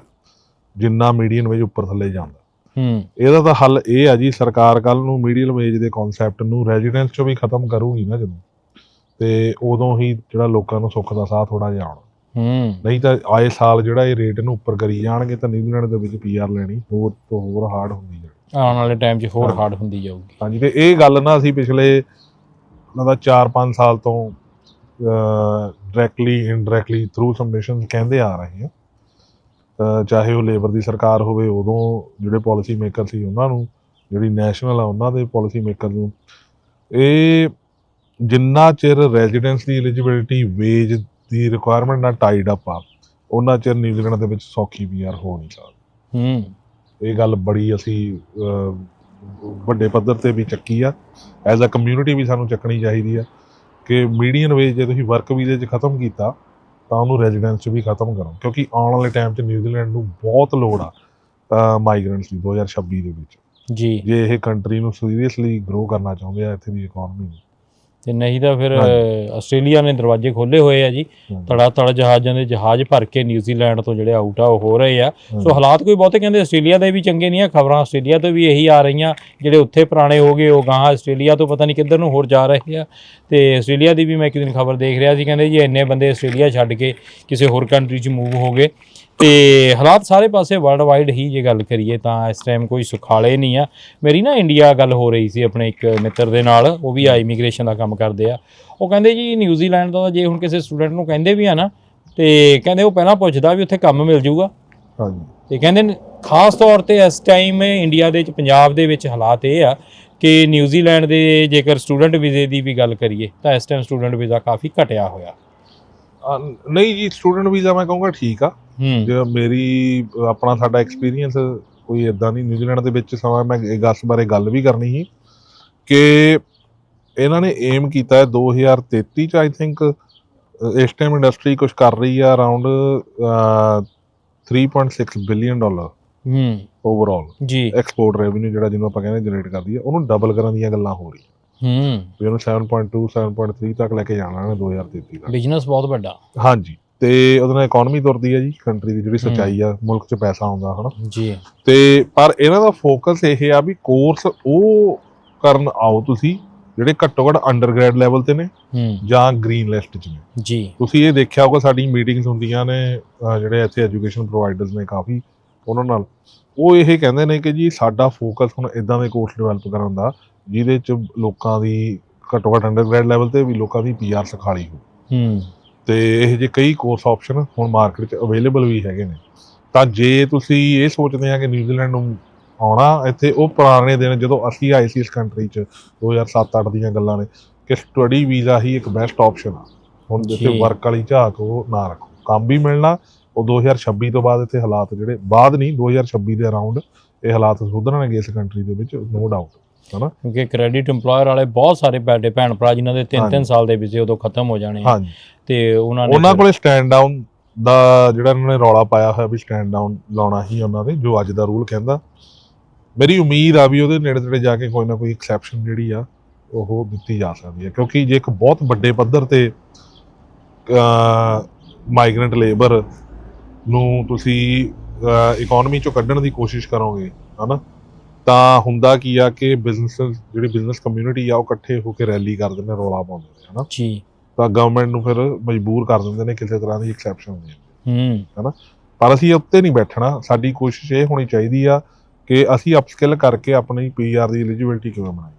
ਜਿੰਨਾ ਮੀਡੀਅਨ ਵੇਜ ਉੱਪਰ ਥੱਲੇ ਜਾਂਦਾ। ਹੂੰ। ਇਹਦਾ ਤਾਂ ਹੱਲ ਇਹ ਆ ਜੀ ਸਰਕਾਰ ਕੱਲ ਨੂੰ ਮੀਡੀਅਨ ਵੇਜ ਦੇ ਕਨਸੈਪਟ ਨੂੰ ਰੈਜ਼ੀਡੈਂਸ ਚੋਂ ਵੀ ਖਤਮ ਕਰੂਗੀ ਨਾ ਜਦੋਂ। ਤੇ ਉਦੋਂ ਹੀ ਜਿਹੜਾ ਲੋਕਾਂ ਨੂੰ ਸੁੱਖ ਦਾ ਸਾਹ ਥੋੜਾ ਜਿਹਾ ਆਉਣਾ। ਹੂੰ। ਨਹੀਂ ਤਾਂ ਆਏ ਸਾਲ ਜਿਹੜਾ ਇਹ ਰੇਟ ਨੂੰ ਉੱਪਰ ਕਰੀ ਜਾਣਗੇ ਤਾਂ ਨਿਊਜ਼ੀਲੈਂਡ ਦੇ ਵਿੱਚ ਪੀਆਰ ਲੈਣੀ ਹੋਰ ਤੋਂ ਹੋਰ ਹਾਰਡ ਹੁੰਦੀ ਜਾਣੀ। ਆਉਣ ਵਾਲੇ ਟਾਈਮ 'ਚ ਹੋਰ। ਹਾਰਡ ਹੁੰਦੀ ਜਾਊਗੀ। ਹਾਂਜੀ ਤੇ ਇਹ ਗੱਲ ਨਾ ਅਸੀਂ ਪਿਛਲੇ ਮਤਲਬ 4-5 ਸਾਲ ਤੋਂ ਡਾਇਰੈਕਟਲੀ ਇਨਡਾਇਰੈਕਟਲੀ ਥਰੂ ਸਬਮਿਸ਼ਨ ਕਹਿੰਦੇ ਆ ਰਹੇ ਅਹ ਚਾਹੇ ਉਹ ਲੇਬਰ ਦੀ ਸਰਕਾਰ ਹੋਵੇ ਉਦੋਂ ਜਿਹੜੇ ਪਾਲਿਸੀ ਮੇਕਰ ਸੀ ਉਹਨਾਂ ਨੂੰ ਜਿਹੜੀ ਨੈਸ਼ਨਲ ਆ ਉਹਨਾਂ ਦੇ ਪਾਲਿਸੀ ਮੇਕਰ ਨੂੰ ਇਹ ਜਿੰਨਾ ਚਿਰ ਰੈਜ਼ੀਡੈਂਸ ਦੀ ਐਲੀਜੀਬਿਲਿਟੀ ਵੇਜ ਦੀ ਰਿਕੁਆਇਰਮੈਂਟ ਨਾਲ ਟਾਈਡ ਅਪ ਆ ਉਹਨਾਂ ਚਿਰ ਨਿਊਜ਼ੀਲੈਂਡ ਦੇ ਵਿੱਚ ਸੌਖੀ ਪੀਆਰ ਹੋ ਨਹੀਂ ਸਕਦੀ। ਹੂੰ। ਇਹ ਗੱਲ ਬੜੀ ਅਸੀਂ ਵੱਡੇ ਪੱਧਰ ਤੇ ਵੀ ਚੱਕੀ ਆ। ਐਜ਼ ਅ ਕਮਿਊਨਿਟੀ ਵੀ ਸਾਨੂੰ ਚੱਕਣੀ ਚਾਹੀਦੀ ਆ। ਕਿ ਮੀਡੀਅਨ ਵੇਜ ਜੇ ਤੁਸੀਂ ਵਰਕ ਵੀਜ਼ੇ 'ਚ ਖਤਮ ਕੀਤਾ ਤਾਂ ਉਹਨੂੰ ਰੈਜ਼ੀਡੈਂਸ 'ਚ ਵੀ ਖਤਮ ਕਰੋ। ਕਿਉਂਕਿ ਆਉਣ ਵਾਲੇ ਟਾਈਮ 'ਚ ਨਿਊਜ਼ੀਲੈਂਡ ਨੂੰ ਬਹੁਤ ਲੋੜ ਆ ਮਾਈਗ੍ਰੈਂਟਸ ਦੀ 2026 ਦੇ ਵਿੱਚ। ਜੀ। ਜੇ ਇਹ ਕੰਟਰੀ ਨੂੰ ਸੀਰੀਅਸਲੀ ਗਰੋ ਕਰਨਾ ਚਾਹੁੰਦੇ ਆ ਇੱਥੇ ਦੀ ਇਕਨੋਮੀ ਨੂੰ। ਤੇ ਨਹੀਂ ਤਾਂ ਫਿਰ। ਆਸਟ੍ਰੇਲੀਆ ਨੇ ਦਰਵਾਜ਼ੇ ਖੋਲੇ ਹੋਏ ਆ ਜੀ। ਤੜਾ ਤੜ ਜਹਾਜ਼ਾਂ ਦੇ ਜਹਾਜ਼ ਭਰ ਕੇ ਨਿਊਜ਼ੀਲੈਂਡ ਤੋਂ ਜਿਹੜੇ ਆਊਟ ਆ ਉਹ ਹੋ ਰਹੇ ਆ। ਸੋ ਹਾਲਾਤ ਕੋਈ ਬਹੁਤੇ ਕਹਿੰਦੇ ਆਸਟ੍ਰੇਲੀਆ ਦੇ ਵੀ ਚੰਗੇ ਨਹੀਂ ਆ ਖਬਰਾਂ ਆਸਟ੍ਰੇਲੀਆ ਤੋਂ ਵੀ ਇਹੀ ਆ ਰਹੀਆਂ। ਜਿਹੜੇ ਉੱਥੇ ਪੁਰਾਣੇ ਹੋ ਗਏ ਉਹ ਗਾਂ ਆਸਟ੍ਰੇਲੀਆ ਤੋਂ ਪਤਾ ਨਹੀਂ ਕਿੱਧਰ ਨੂੰ ਹੋਰ ਜਾ ਰਹੇ ਆ। ਤੇ ਆਸਟ੍ਰੇਲੀਆ ਦੀ ਵੀ ਮੈਂ ਇੱਕ ਦਿਨ ਖਬਰ ਦੇਖ ਰਿਹਾ ਸੀ ਕਹਿੰਦੇ ਜੀ ਇੰਨੇ ਬੰਦੇ ਆਸਟ੍ਰੇਲੀਆ ਛੱਡ ਕੇ ਕਿਸੇ ਹੋਰ ਕੰਟਰੀ 'ਚ ਮੂਵ ਹੋ ਗਏ। ਤੇ ਹਾਲਾਤ ਸਾਰੇ ਪਾਸੇ ਵਰਲਡ ਵਾਈਡ ਹੀ ਜੇ ਗੱਲ ਕਰੀਏ ਤਾਂ ਇਸ ਟਾਈਮ ਕੋਈ ਸੁਖਾਲੇ ਨਹੀਂ ਆ। ਮੇਰੀ ਨਾ ਇੰਡੀਆ ਗੱਲ ਹੋ ਰਹੀ ਸੀ ਆਪਣੇ ਇੱਕ ਮਿੱਤਰ ਦੇ ਨਾਲ ਉਹ ਵੀ ਆ ਇਮੀਗ੍ਰੇਸ਼ਨ ਦਾ ਕੰਮ ਕਰਦੇ ਆ। ਉਹ ਕਹਿੰਦੇ ਜੀ ਨਿਊਜ਼ੀਲੈਂਡ ਦਾ ਜੇ ਹੁਣ ਕਿਸੇ ਸਟੂਡੈਂਟ ਨੂੰ ਕਹਿੰਦੇ ਵੀ ਆ ਨਾ ਤੇ ਕਹਿੰਦੇ ਉਹ ਪਹਿਲਾਂ ਪੁੱਛਦਾ ਵੀ ਉੱਥੇ ਕੰਮ ਮਿਲ ਜਾਊਗਾ। ਹਾਂਜੀ। ਤੇ ਕਹਿੰਦੇ ਖਾਸ ਤੌਰ ਤੇ ਇਸ ਟਾਈਮ ਇੰਡੀਆ ਦੇ ਵਿੱਚ ਪੰਜਾਬ ਦੇ ਵਿੱਚ ਹਾਲਾਤ ਇਹ ਆ ਕਿ ਨਿਊਜ਼ੀਲੈਂਡ ਦੇ ਜੇਕਰ ਸਟੂਡੈਂਟ ਵੀਜ਼ੇ ਦੀ ਵੀ ਗੱਲ ਕਰੀਏ ਤਾਂ ਇਸ ਟਾਈਮ ਸਟੂਡੈਂਟ ਵੀਜ਼ਾ ਕਾਫੀ ਘਟਿਆ ਹੋਇਆ। ਨਹੀਂ ਜੀ ਸਟੂਡੈਂਟ ਵੀਜ਼ਾ ਮੈਂ ਕਹੂੰਗਾ ਠੀਕ ਆ। ਜੇ ਮੇਰੀ ਆਪਣਾ ਸਾਡਾ ਐਕਸਪੀਰੀਅੰਸ ਕੋਈ ਇਦਾਂ ਨਹੀਂ ਨਿਊਜ਼ੀਲੈਂਡ ਦੇ ਵਿੱਚ ਸਮਾਂ ਮੈਂ ਗੱਸ ਬਾਰੇ ਗੱਲ ਵੀ ਕਰਨੀ ਸੀ ਕਿ ਇਹਨਾਂ ਨੇ ਏਮ ਕੀਤਾ ਹੈ 2033 ਚ ਆਈ ਥਿੰਕ ਇਸ ਟਾਈਮ ਇੰਡਸਟਰੀ ਕੁਝ ਕਰ ਰਹੀ ਆ ਅਰਾਊਂਡ 3.6 ਬਿਲੀਅਨ ਡਾਲਰ ਹੂੰ। ਓਵਰਆਲ ਜੀ। ਐਕਸਪੋਰਟ ਰੈਵਨਿਊ ਜਿਹੜਾ ਜਿਹਨੂੰ ਆਪਾਂ ਕਹਿੰਦੇ ਜਨਰੇਟ ਕਰਦੀ ਆ ਉਹਨੂੰ ਡਬਲ ਕਰਨ ਦੀਆਂ ਗੱਲਾਂ ਹੋ ਰਹੀਆਂ। ਹੂੰ। ਵੀ ਉਹਨੂੰ 7.2 7.3 ਤੱਕ ਲੈ ਕੇ ਜਾਣਾ ਨੇ 2033 ਤੱਕ। ਬਿਜ਼ਨਸ ਬਹੁਤ ਵੱਡਾ। ਹਾਂਜੀ। ਤੇ ਉਹਦੇ ਨਾਲ ਇਕਨੋਮੀ ਤੁਰਦੀ ਆ ਜੀ ਕੰਟਰੀ ਦੀ ਜਿਹੜੀ ਸੱਚਾਈ ਆ ਮੁਲਕ 'ਚ ਪੈਸਾ ਆਉਂਦਾ ਹਨਾ। ਜੀ। ਤੇ ਪਰ ਇਹਨਾਂ ਦਾ ਫੋਕਸ ਇਹ ਆ ਵੀ ਕੋਰਸ ਉਹ ਕਰਨ ਆਓ ਤੁਸੀਂ ਜਿਹੜੇ ਘੱਟੋ ਘੱਟ ਅੰਡਰਗ੍ਰੈਡ ਲੈਵਲ ਤੇ ਨੇ ਹੂੰ। ਜਾਂ ਗ੍ਰੀਨ ਲਿਸਟ 'ਚ ਨੇ। ਜੀ। ਤੁਸੀਂ ਇਹ ਦੇਖਿਆ ਹੋਗਾ ਸਾਡੀ ਮੀਟਿੰਗਸ ਹੁੰਦੀਆਂ ਨੇ ਜਿਹੜੇ ਇੱਥੇ ਐਜੂਕੇਸ਼ਨ ਪ੍ਰੋਵਾਈਡਰਸ ਨੇ ਕਾਫੀ ਉਹਨਾਂ ਨਾਲ। ਉਹ ਇਹ ਕਹਿੰਦੇ ਨੇ ਕਿ ਜੀ ਸਾਡਾ ਫੋਕਸ ਹੁਣ ਇਦਾਂ ਦੇ ਕੋਰਸ ਡਿਵੈਲਪ ਕਰਨ ਦਾ ਜਿਹਦੇ 'ਚ ਲੋਕਾਂ ਦੀ ਘੱਟੋ ਘੱਟ ਅੰਡਰਗ੍ਰੈਡ ਲੈਵਲ ਤੇ ਵੀ ਲੋਕਾਂ ਦੀ ਪੀਆਰ ਸਿਖਾਲੀ ਹੋ ਹੂੰ। ਤੇ ਇਹ ਜੇ ਕਈ ਕੋਰਸ ਆਪਸ਼ਨ ਹੁਣ ਮਾਰਕੀਟ 'ਚ ਅਵੇਲੇਬਲ ਵੀ ਹੈਗੇ ਨੇ। ਤਾਂ ਜੇ ਤੁਸੀਂ ਇਹ ਸੋਚਦੇ ਆ ਕਿ ਨਿਊਜ਼ੀਲੈਂਡ ਨੂੰ ਆਉਣਾ ਇੱਥੇ ਉਹ ਪੁਰਾਣੇ ਦਿਨ ਜਦੋਂ ਅਸੀਂ ਆਏ ਸੀ ਇਸ ਕੰਟਰੀ 'ਚ 2007-8 ਦੀਆਂ ਗੱਲਾਂ ਨੇ ਕਿ ਸਟੱਡੀ ਵੀਜ਼ਾ ਹੀ ਇੱਕ ਬੈਸਟ ਆਪਸ਼ਨ ਆ। ਹੁਣ ਜਿੱਥੇ। ਵਰਕ ਵਾਲੀ ਝਾਕ ਉਹ ਨਾ ਰੱਖੋ। ਕੰਮ ਵੀ ਮਿਲਣਾ ਉਹ 2026 ਤੋਂ ਬਾਅਦ ਇੱਥੇ ਹਾਲਾਤ ਜਿਹੜੇ ਬਾਅਦ ਨਹੀਂ 2026 ਦੇ ਅਰਾਊਂਡ ਇਹ ਹਾਲਾਤ ਸੁਧਰਨਗੇ ਇਸ ਕੰਟਰੀ ਦੇ ਵਿੱਚ ਨੋ ਡਾਊਟ ਹਨਾ? ਕਿਉਂਕਿ ਕ੍ਰੈਡਿਟ EMPLOYER ਵਾਲੇ ਬਹੁਤ ਸਾਰੇ ਬੈਡੇ ਭੈਣ ਭਰਾ ਜਿਨ੍ਹਾਂ ਦੇ 3-3 ਹਾਂਜੀ। ਸਾਲ ਦੇ ਵੀਜ਼ੇ ਉਦੋਂ ਖਤਮ ਹੋ ਜਾਣੇ ਆ। ਤੇ ਉਹਨਾਂ ਨੇ ਉਹਨਾਂ ਕੋਲੇ ਸਟੈਂਡ ਡਾਊਨ ਦਾ ਜਿਹੜਾ ਇਹਨਾਂ ਨੇ ਰੌਲਾ ਪਾਇਆ ਹੋਇਆ ਵੀ ਸਟੈਂਡ ਡਾਊਨ ਲਾਉਣਾ ਹੀ ਉਹਨਾਂ ਦੇ ਜੋ ਅੱਜ ਦਾ ਰੂਲ ਕਹਿੰਦਾ। ਮੇਰੀ ਉਮੀਦ ਆ ਵੀ ਉਹਦੇ ਨੇੜੇ ਤੇੜੇ ਜਾ ਕੇ ਕੋਈ ਨਾ ਕੋਈ ਐਕਸੈਪਸ਼ਨ ਜਿਹੜੀ ਆ ਉਹ ਦਿੱਤੀ ਜਾ ਸਕਦੀ ਹੈ ਕਿਉਂਕਿ ਜੇ ਇੱਕ ਬਹੁਤ ਵੱਡੇ ਪੱਧਰ ਤੇ ਮਾਈਗ੍ਰੈਂਟ ਲੇਬਰ ਨੂੰ ਤੁਸੀਂ ਇਕਨੋਮੀ ਚੋਂ ਕੱਢਣ ਦੀ ਕੋਸ਼ਿਸ਼ ਕਰੋਗੇ ਹਨਾ? ਤਾਂ ਹੁੰਦਾ ਕੀ ਆ ਕਿ ਬਿਜ਼ਨਸ ਜਿਹੜੀ ਬਿਜ਼ਨਸ ਕਮਿਊਨਿਟੀ ਆ ਉਹ ਇਕੱਠੇ ਹੋ ਕੇ ਰੈਲੀ ਕਰਦੇ ਨੇ ਰੌਲਾ ਪਾਉਂਦੇ ਨੇ ਹਨਾ? ਜੀ। ਤਾਂ ਗਵਰਨਮੈਂਟ ਨੂੰ ਫਿਰ ਮਜਬੂਰ ਕਰ ਦਿੰਦੇ ਨੇ ਕਿਸੇ ਤਰ੍ਹਾਂ ਦੀ ਐਕਸੈਪਸ਼ਨ ਦੇਣ ਹੂੰ। ਪਰ ਅਸੀਂ ਉੱਤੇ ਨਹੀਂ ਬੈਠਣਾ। ਸਾਡੀ ਕੋਸ਼ਿਸ਼ ਇਹ ਹੋਣੀ ਚਾਹੀਦੀ ਆ ਕਿ ਅਸੀਂ ਅਪਸਕਿਲ ਕਰਕੇ ਆਪਣੀ ਪੀਆਰ ਦੀ ਐਲੀਜੀਬਿਲਟੀ ਕਿਵੇਂ ਬਣਾਈਏ।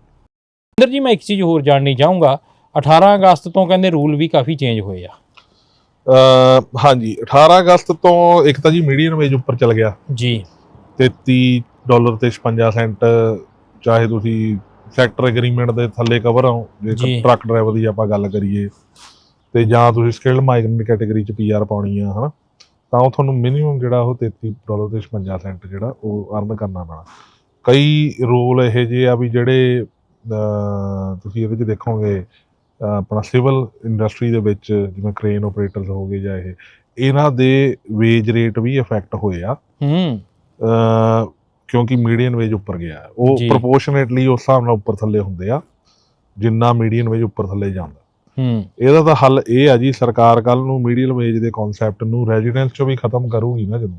ਅੰਦਰ ਜੀ ਮੈਂ ਇੱਕ ਚੀਜ਼ ਹੋਰ ਜਾਣਨੀ ਚਾਹੂੰਗਾ। 18 ਅਗਸਤ ਤੋਂ ਕਹਿੰਦੇ ਰੂਲ ਵੀ ਕਾਫੀ ਚੇਂਜ ਹੋਏ ਆ। ਹਾਂਜੀ 18 ਅਗਸਤ ਤੋਂ ਇੱਕ ਤਾਂ ਜੀ ਮੀਡੀਅਨ ਵੇਜ ਉੱਪਰ ਚਲ ਗਿਆ। ਜੀ। 33 ਡਾਲਰ ਤੇ 56 ਸੈਂਟ ਚਾਹੇ ਤੁਸੀਂ ਸੈਕਟਰ ਐਗਰੀਮੈਂਟ ਦੇ ਥੱਲੇ ਕਵਰ ਹੋ ਜੇ ਜੀ। ਟਰੱਕ ਡਰਾਈਵਰ ਦੀ ਆਪਾਂ ਗੱਲ ਕਰੀਏ ਤੇ ਜਾਂ ਤੁਸੀਂ ਸਕਿਲਡ ਮਾਈਗ੍ਰੈਂਟ ਕੈਟਾਗਰੀ ਚ ਪੀਆਰ ਪਾਉਣੀ ਆ ਹਨਾ ਤਾਂ ਉਹ ਤੁਹਾਨੂੰ ਮਿਨੀਮਮ ਜਿਹੜਾ ਉਹ 33 ਡਾਲਰ ਤੇ 56 ਸੈਂਟ ਜਿਹੜਾ ਉਹ ਅਰਨ ਕਰਨਾ ਪੈਣਾ। ਕਈ ਰੂਲ ਇਹੋ ਜਿਹੇ ਆ ਵੀ ਜਿਹੜੇ ਤੁਸੀਂ ਇਹਦੇ ਚ ਦੇਖੋਗੇ ਆਪਣਾ ਸਿਵਲ ਇੰਡਸਟਰੀ ਦੇ ਵਿੱਚ ਜਿਵੇਂ ਕ੍ਰੇਨ ਆਪਰੇਟਰਸ ਹੋ ਗਏ ਜਾਂ ਇਹ ਇਹਨਾਂ ਦੇ ਵੇਜ ਰੇਟ ਵੀ ਇਫੈਕਟ ਹੋਏ ਆ। ਹੂੰ। ਕਿਉਂਕਿ ਮੀਡੀਅਨ ਵੇਜ ਉੱਪਰ ਗਿਆ। ਉਹ। ਪ੍ਰੋਪੋਰਸ਼ਨੇਟਲੀ ਉਸ ਹਿਸਾਬ ਨਾਲ ਉੱਪਰ ਥੱਲੇ ਹੁੰਦੇ ਆ ਜਿੰਨਾ ਮੀਡੀਅਨ ਵੇਜ ਉੱਪਰ ਥੱਲੇ ਜਾਂਦਾ। ਹੂੰ। ਇਹਦਾ ਤਾਂ ਹੱਲ ਇਹ ਆ ਜੀ ਸਰਕਾਰ ਕੱਲ ਨੂੰ ਮੀਡੀਅਨ ਵੇਜ ਦੇ ਕਨਸੈਪਟ ਨੂੰ ਰੈਜ਼ੀਡੈਂਸ ਚੋਂ ਵੀ ਖਤਮ ਕਰੂਗੀ ਨਾ ਜਦੋਂ।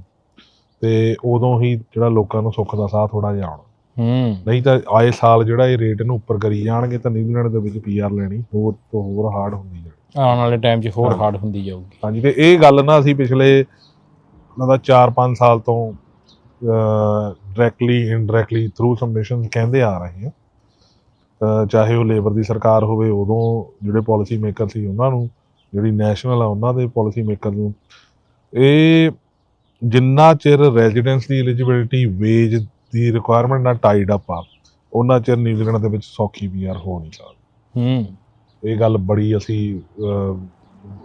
ਤੇ ਉਦੋਂ ਹੀ ਜਿਹੜਾ ਲੋਕਾਂ ਨੂੰ ਸੁੱਖ ਦਾ ਸਾਹ ਥੋੜਾ ਜਿਹਾ ਆਉਣਾ। ਹੂੰ। ਨਹੀਂ ਤਾਂ ਆਏ ਸਾਲ ਜਿਹੜਾ ਇਹ ਰੇਟ ਨੂੰ ਉੱਪਰ ਕਰੀ ਜਾਣਗੇ ਤਾਂ ਨਿਊਜ਼ੀਲੈਂਡ ਦੇ ਵਿੱਚ ਪੀਆਰ ਲੈਣੀ ਹੋਰ ਤੋਂ ਹੋਰ ਹਾਰਡ ਹੁੰਦੀ ਜਾਣੀ। ਆਉਣ ਵਾਲੇ ਟਾਈਮ 'ਚ ਹੋਰ। ਹਾਰਡ ਹੁੰਦੀ ਜਾਊਗੀ। ਹਾਂਜੀ ਤੇ ਇਹ ਗੱਲ ਨਾ ਅਸੀਂ ਪਿਛਲੇ ਮਤਲਬ 4-5 ਸਾਲ ਤੋਂ ਡਾਇਰੈਕਟਲੀ ਇਨਡਾਇਰੈਕਟਲੀ ਥਰੂ ਸਬਮਿਸ਼ਨ ਕਹਿੰਦੇ ਆ ਰਹੇ ਹਾਂ ਅਹ ਚਾਹੇ ਉਹ ਲੇਬਰ ਦੀ ਸਰਕਾਰ ਹੋਵੇ ਉਦੋਂ ਜਿਹੜੇ ਪਾਲਿਸੀ ਮੇਕਰ ਸੀ ਉਹਨਾਂ ਨੂੰ ਜਿਹੜੀ ਨੈਸ਼ਨਲ ਆ ਉਹਨਾਂ ਦੇ ਪਾਲਿਸੀ ਮੇਕਰ ਨੂੰ ਇਹ ਜਿੰਨਾ ਚਿਰ ਰੈਜ਼ੀਡੈਂਸ ਦੀ ਐਲੀਜੀਬਿਲਿਟੀ ਵੇਜ ਦੀ ਰਿਕੁਆਇਰਮੈਂਟ ਨਾਲ ਟਾਈਡ ਅਪ ਆ ਉਹਨਾਂ ਚਿਰ ਨਿਊਜ਼ੀਲੈਂਡ ਦੇ ਵਿੱਚ ਸੌਖੀ ਪੀਆਰ ਹੋ ਨਹੀਂ ਸਕਦੀ। ਹੂੰ। ਇਹ ਗੱਲ ਬੜੀ ਅਸੀਂ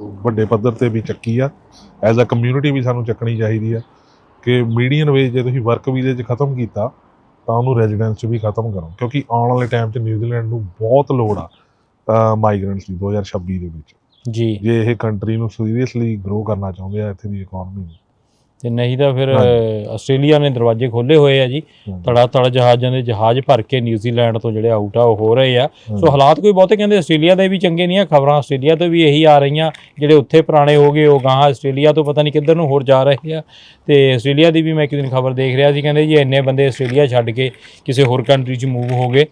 ਵੱਡੇ ਪੱਧਰ ਤੇ ਵੀ ਚੱਕੀ ਆ। ਐਜ਼ ਅ ਕਮਿਊਨਿਟੀ ਵੀ ਸਾਨੂੰ ਚੱਕਣੀ ਚਾਹੀਦੀ ਆ। ਕਿ ਮੀਡੀਅਨ ਵੇਜ ਜੇ ਤੁਸੀਂ ਵਰਕ ਵੀਜ਼ੇ 'ਚ ਖਤਮ ਕੀਤਾ ਤਾਂ ਉਹਨੂੰ ਰੈਜ਼ੀਡੈਂਸ 'ਚ ਵੀ ਖਤਮ ਕਰੋ। ਕਿਉਂਕਿ ਆਉਣ ਵਾਲੇ ਟਾਈਮ 'ਚ ਨਿਊਜ਼ੀਲੈਂਡ ਨੂੰ ਬਹੁਤ ਲੋੜ ਆ ਮਾਈਗ੍ਰੈਂਟਸ ਦੀ 2026 ਦੇ ਵਿੱਚ। ਜੀ। ਜੇ ਇਹ ਕੰਟਰੀ ਨੂੰ ਸੀਰੀਅਸਲੀ ਗਰੋ ਕਰਨਾ ਚਾਹੁੰਦੇ ਆ ਇੱਥੇ ਦੀ ਇਕਨੋਮੀ ਨੂੰ। ਤੇ ਨਹੀਂ ਤਾਂ ਫਿਰ। ਆਸਟ੍ਰੇਲੀਆ ਨੇ ਦਰਵਾਜ਼ੇ ਖੋਲੇ ਹੋਏ ਆ ਜੀ। ਤੜਾ ਤੜ ਜਹਾਜ਼ਾਂ ਦੇ ਜਹਾਜ਼ ਭਰ ਕੇ ਨਿਊਜ਼ੀਲੈਂਡ ਤੋਂ ਜਿਹੜੇ ਆਊਟ ਆ ਉਹ ਹੋ ਰਹੇ ਆ। ਸੋ ਹਾਲਾਤ ਕੋਈ ਬਹੁਤੇ ਕਹਿੰਦੇ ਆਸਟ੍ਰੇਲੀਆ ਦੇ ਵੀ ਚੰਗੇ ਨਹੀਂ ਆ। ਖਬਰਾਂ ਆਸਟ੍ਰੇਲੀਆ ਤੋਂ ਵੀ ਇਹੀ ਆ ਰਹੀਆਂ। ਜਿਹੜੇ ਉੱਥੇ ਪੁਰਾਣੇ ਹੋ ਗਏ ਉਹ ਗਾਂ ਆਸਟ੍ਰੇਲੀਆ ਤੋਂ ਪਤਾ ਨਹੀਂ ਕਿੱਧਰ ਨੂੰ ਹੋਰ ਜਾ ਰਹੇ ਆ। ਤੇ ਆਸਟ੍ਰੇਲੀਆ ਦੀ ਵੀ ਮੈਂ ਇੱਕ ਦਿਨ ਖਬਰ ਦੇਖ ਰਿਹਾ ਸੀ ਕਹਿੰਦੇ ਜੀ ਇੰਨੇ ਬੰਦੇ ਆਸਟ੍ਰੇਲੀਆ ਛੱਡ ਕੇ ਕਿਸੇ ਹੋਰ ਕੰਟਰੀ 'ਚ ਮੂਵ ਹੋ ਗਏ।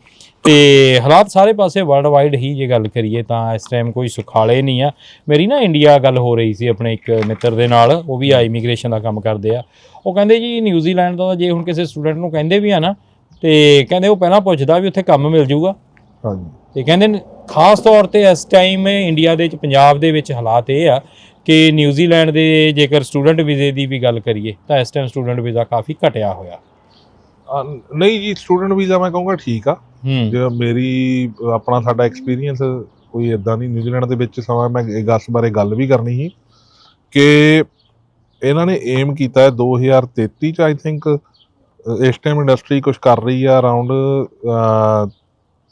ਤੇ ਹਾਲਾਤ ਸਾਰੇ ਪਾਸੇ ਵਰਲਡ ਵਾਈਡ ਹੀ ਜੇ ਗੱਲ ਕਰੀਏ ਤਾਂ ਇਸ ਟਾਈਮ ਕੋਈ ਸੁਖਾਲੇ ਨਹੀਂ ਆ। ਮੇਰੀ ਨਾ ਇੰਡੀਆ ਗੱਲ ਹੋ ਰਹੀ ਸੀ ਆਪਣੇ ਇੱਕ ਮਿੱਤਰ ਦੇ ਨਾਲ ਉਹ ਵੀ ਆ ਇਮੀਗ੍ਰੇਸ਼ਨ ਦਾ ਕੰਮ ਕਰਦੇ ਆ। ਉਹ ਕਹਿੰਦੇ ਜੀ ਨਿਊਜ਼ੀਲੈਂਡ ਦਾ ਜੇ ਹੁਣ ਕਿਸੇ ਸਟੂਡੈਂਟ ਨੂੰ ਕਹਿੰਦੇ ਵੀ ਆ ਨਾ ਤੇ ਕਹਿੰਦੇ ਉਹ ਪਹਿਲਾਂ ਪੁੱਛਦਾ ਵੀ ਉੱਥੇ ਕੰਮ ਮਿਲ ਜਾਊਗਾ। ਹਾਂਜੀ। ਤੇ ਕਹਿੰਦੇ ਖਾਸ ਤੌਰ ਤੇ ਇਸ ਟਾਈਮ ਇੰਡੀਆ ਦੇ ਵਿੱਚ ਪੰਜਾਬ ਦੇ ਵਿੱਚ ਹਾਲਾਤ ਇਹ ਆ ਕਿ ਨਿਊਜ਼ੀਲੈਂਡ ਦੇ ਜੇਕਰ ਸਟੂਡੈਂਟ ਵੀਜ਼ੇ ਦੀ ਵੀ ਗੱਲ ਕਰੀਏ ਤਾਂ ਇਸ ਟਾਈਮ ਸਟੂਡੈਂਟ ਵੀਜ਼ਾ ਕਾਫੀ ਘਟਿਆ ਹੋਇਆ। ਨਹੀਂ ਜੀ ਸਟੂਡੈਂਟ ਵੀਜ਼ਾ ਮੈਂ ਕਹੂੰਗਾ ਠੀਕ ਆ। ਜੇ ਮੇਰੀ ਆਪਣਾ ਸਾਡਾ ਐਕਸਪੀਰੀਅੰਸ ਕੋਈ ਇਦਾਂ ਨਹੀਂ ਨਿਊਜ਼ੀਲੈਂਡ ਦੇ ਵਿੱਚ ਸਮਾਂ ਮੈਂ ਇਹ ਗੱਸ ਬਾਰੇ ਗੱਲ ਵੀ ਕਰਨੀ ਸੀ ਕਿ ਇਹਨਾਂ ਨੇ ਏਮ ਕੀਤਾ ਹੈ 2033 ਚ ਆਈ ਥਿੰਕ ਇਸ ਟਾਈਮ ਇੰਡਸਟਰੀ ਕੁਝ ਕਰ ਰਹੀ ਆ ਅਰਾਊਂਡ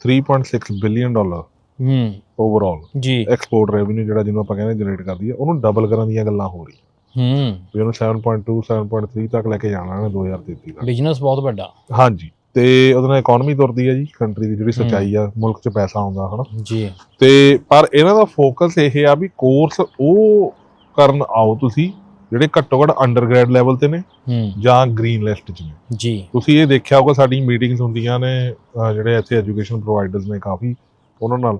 3.6 ਬਿਲੀਅਨ ਡਾਲਰ ਹੂੰ। ਓਵਰਆਲ ਜੀ। ਐਕਸਪੋਰਟ ਰੈਵਨਿਊ ਜਿਹੜਾ ਜਿਹਨੂੰ ਆਪਾਂ ਕਹਿੰਦੇ ਜਨਰੇਟ ਕਰਦੀ ਆ ਉਹਨੂੰ ਡਬਲ ਕਰਨ ਦੀਆਂ ਗੱਲਾਂ ਹੋ ਰਹੀਆਂ। ਹੂੰ। ਵੀ ਉਹਨੂੰ 7.2 7.3 ਤੱਕ ਲੈ ਕੇ ਜਾਣਾ ਨੇ 2033 ਤੱਕ। ਬਿਜ਼ਨਸ ਬਹੁਤ ਵੱਡਾ। ਹਾਂਜੀ। ਤੇ ਉਹਦੇ ਨਾਲ ਇਕਨੋਮੀ ਤੁਰਦੀ ਆ ਜੀ ਕੰਟਰੀ ਦੀ ਜਿਹੜੀ ਸੱਚਾਈ ਆ ਮੁਲਕ 'ਚ ਪੈਸਾ ਆਉਂਦਾ ਹਨਾ। ਜੀ। ਤੇ ਪਰ ਇਹਨਾਂ ਦਾ ਫੋਕਸ ਇਹ ਆ ਵੀ ਕੋਰਸ ਉਹ ਕਰਨ ਆਓ ਤੁਸੀਂ ਜਿਹੜੇ ਘੱਟੋ ਘੱਟ ਅੰਡਰਗ੍ਰੈਡ ਲੈਵਲ ਤੇ ਨੇ ਹੂੰ। ਜਾਂ ਗ੍ਰੀਨ ਲਿਸਟ 'ਚ ਨੇ। ਜੀ। ਤੁਸੀਂ ਇਹ ਦੇਖਿਆ ਹੋਊਗਾ ਸਾਡੀ ਮੀਟਿੰਗਸ ਹੁੰਦੀਆਂ ਨੇ ਜਿਹੜੇ ਇੱਥੇ ਐਜੂਕੇਸ਼ਨ ਪ੍ਰੋਵਾਈਡਰਸ ਨੇ ਕਾਫੀ ਉਹਨਾਂ ਨਾਲ।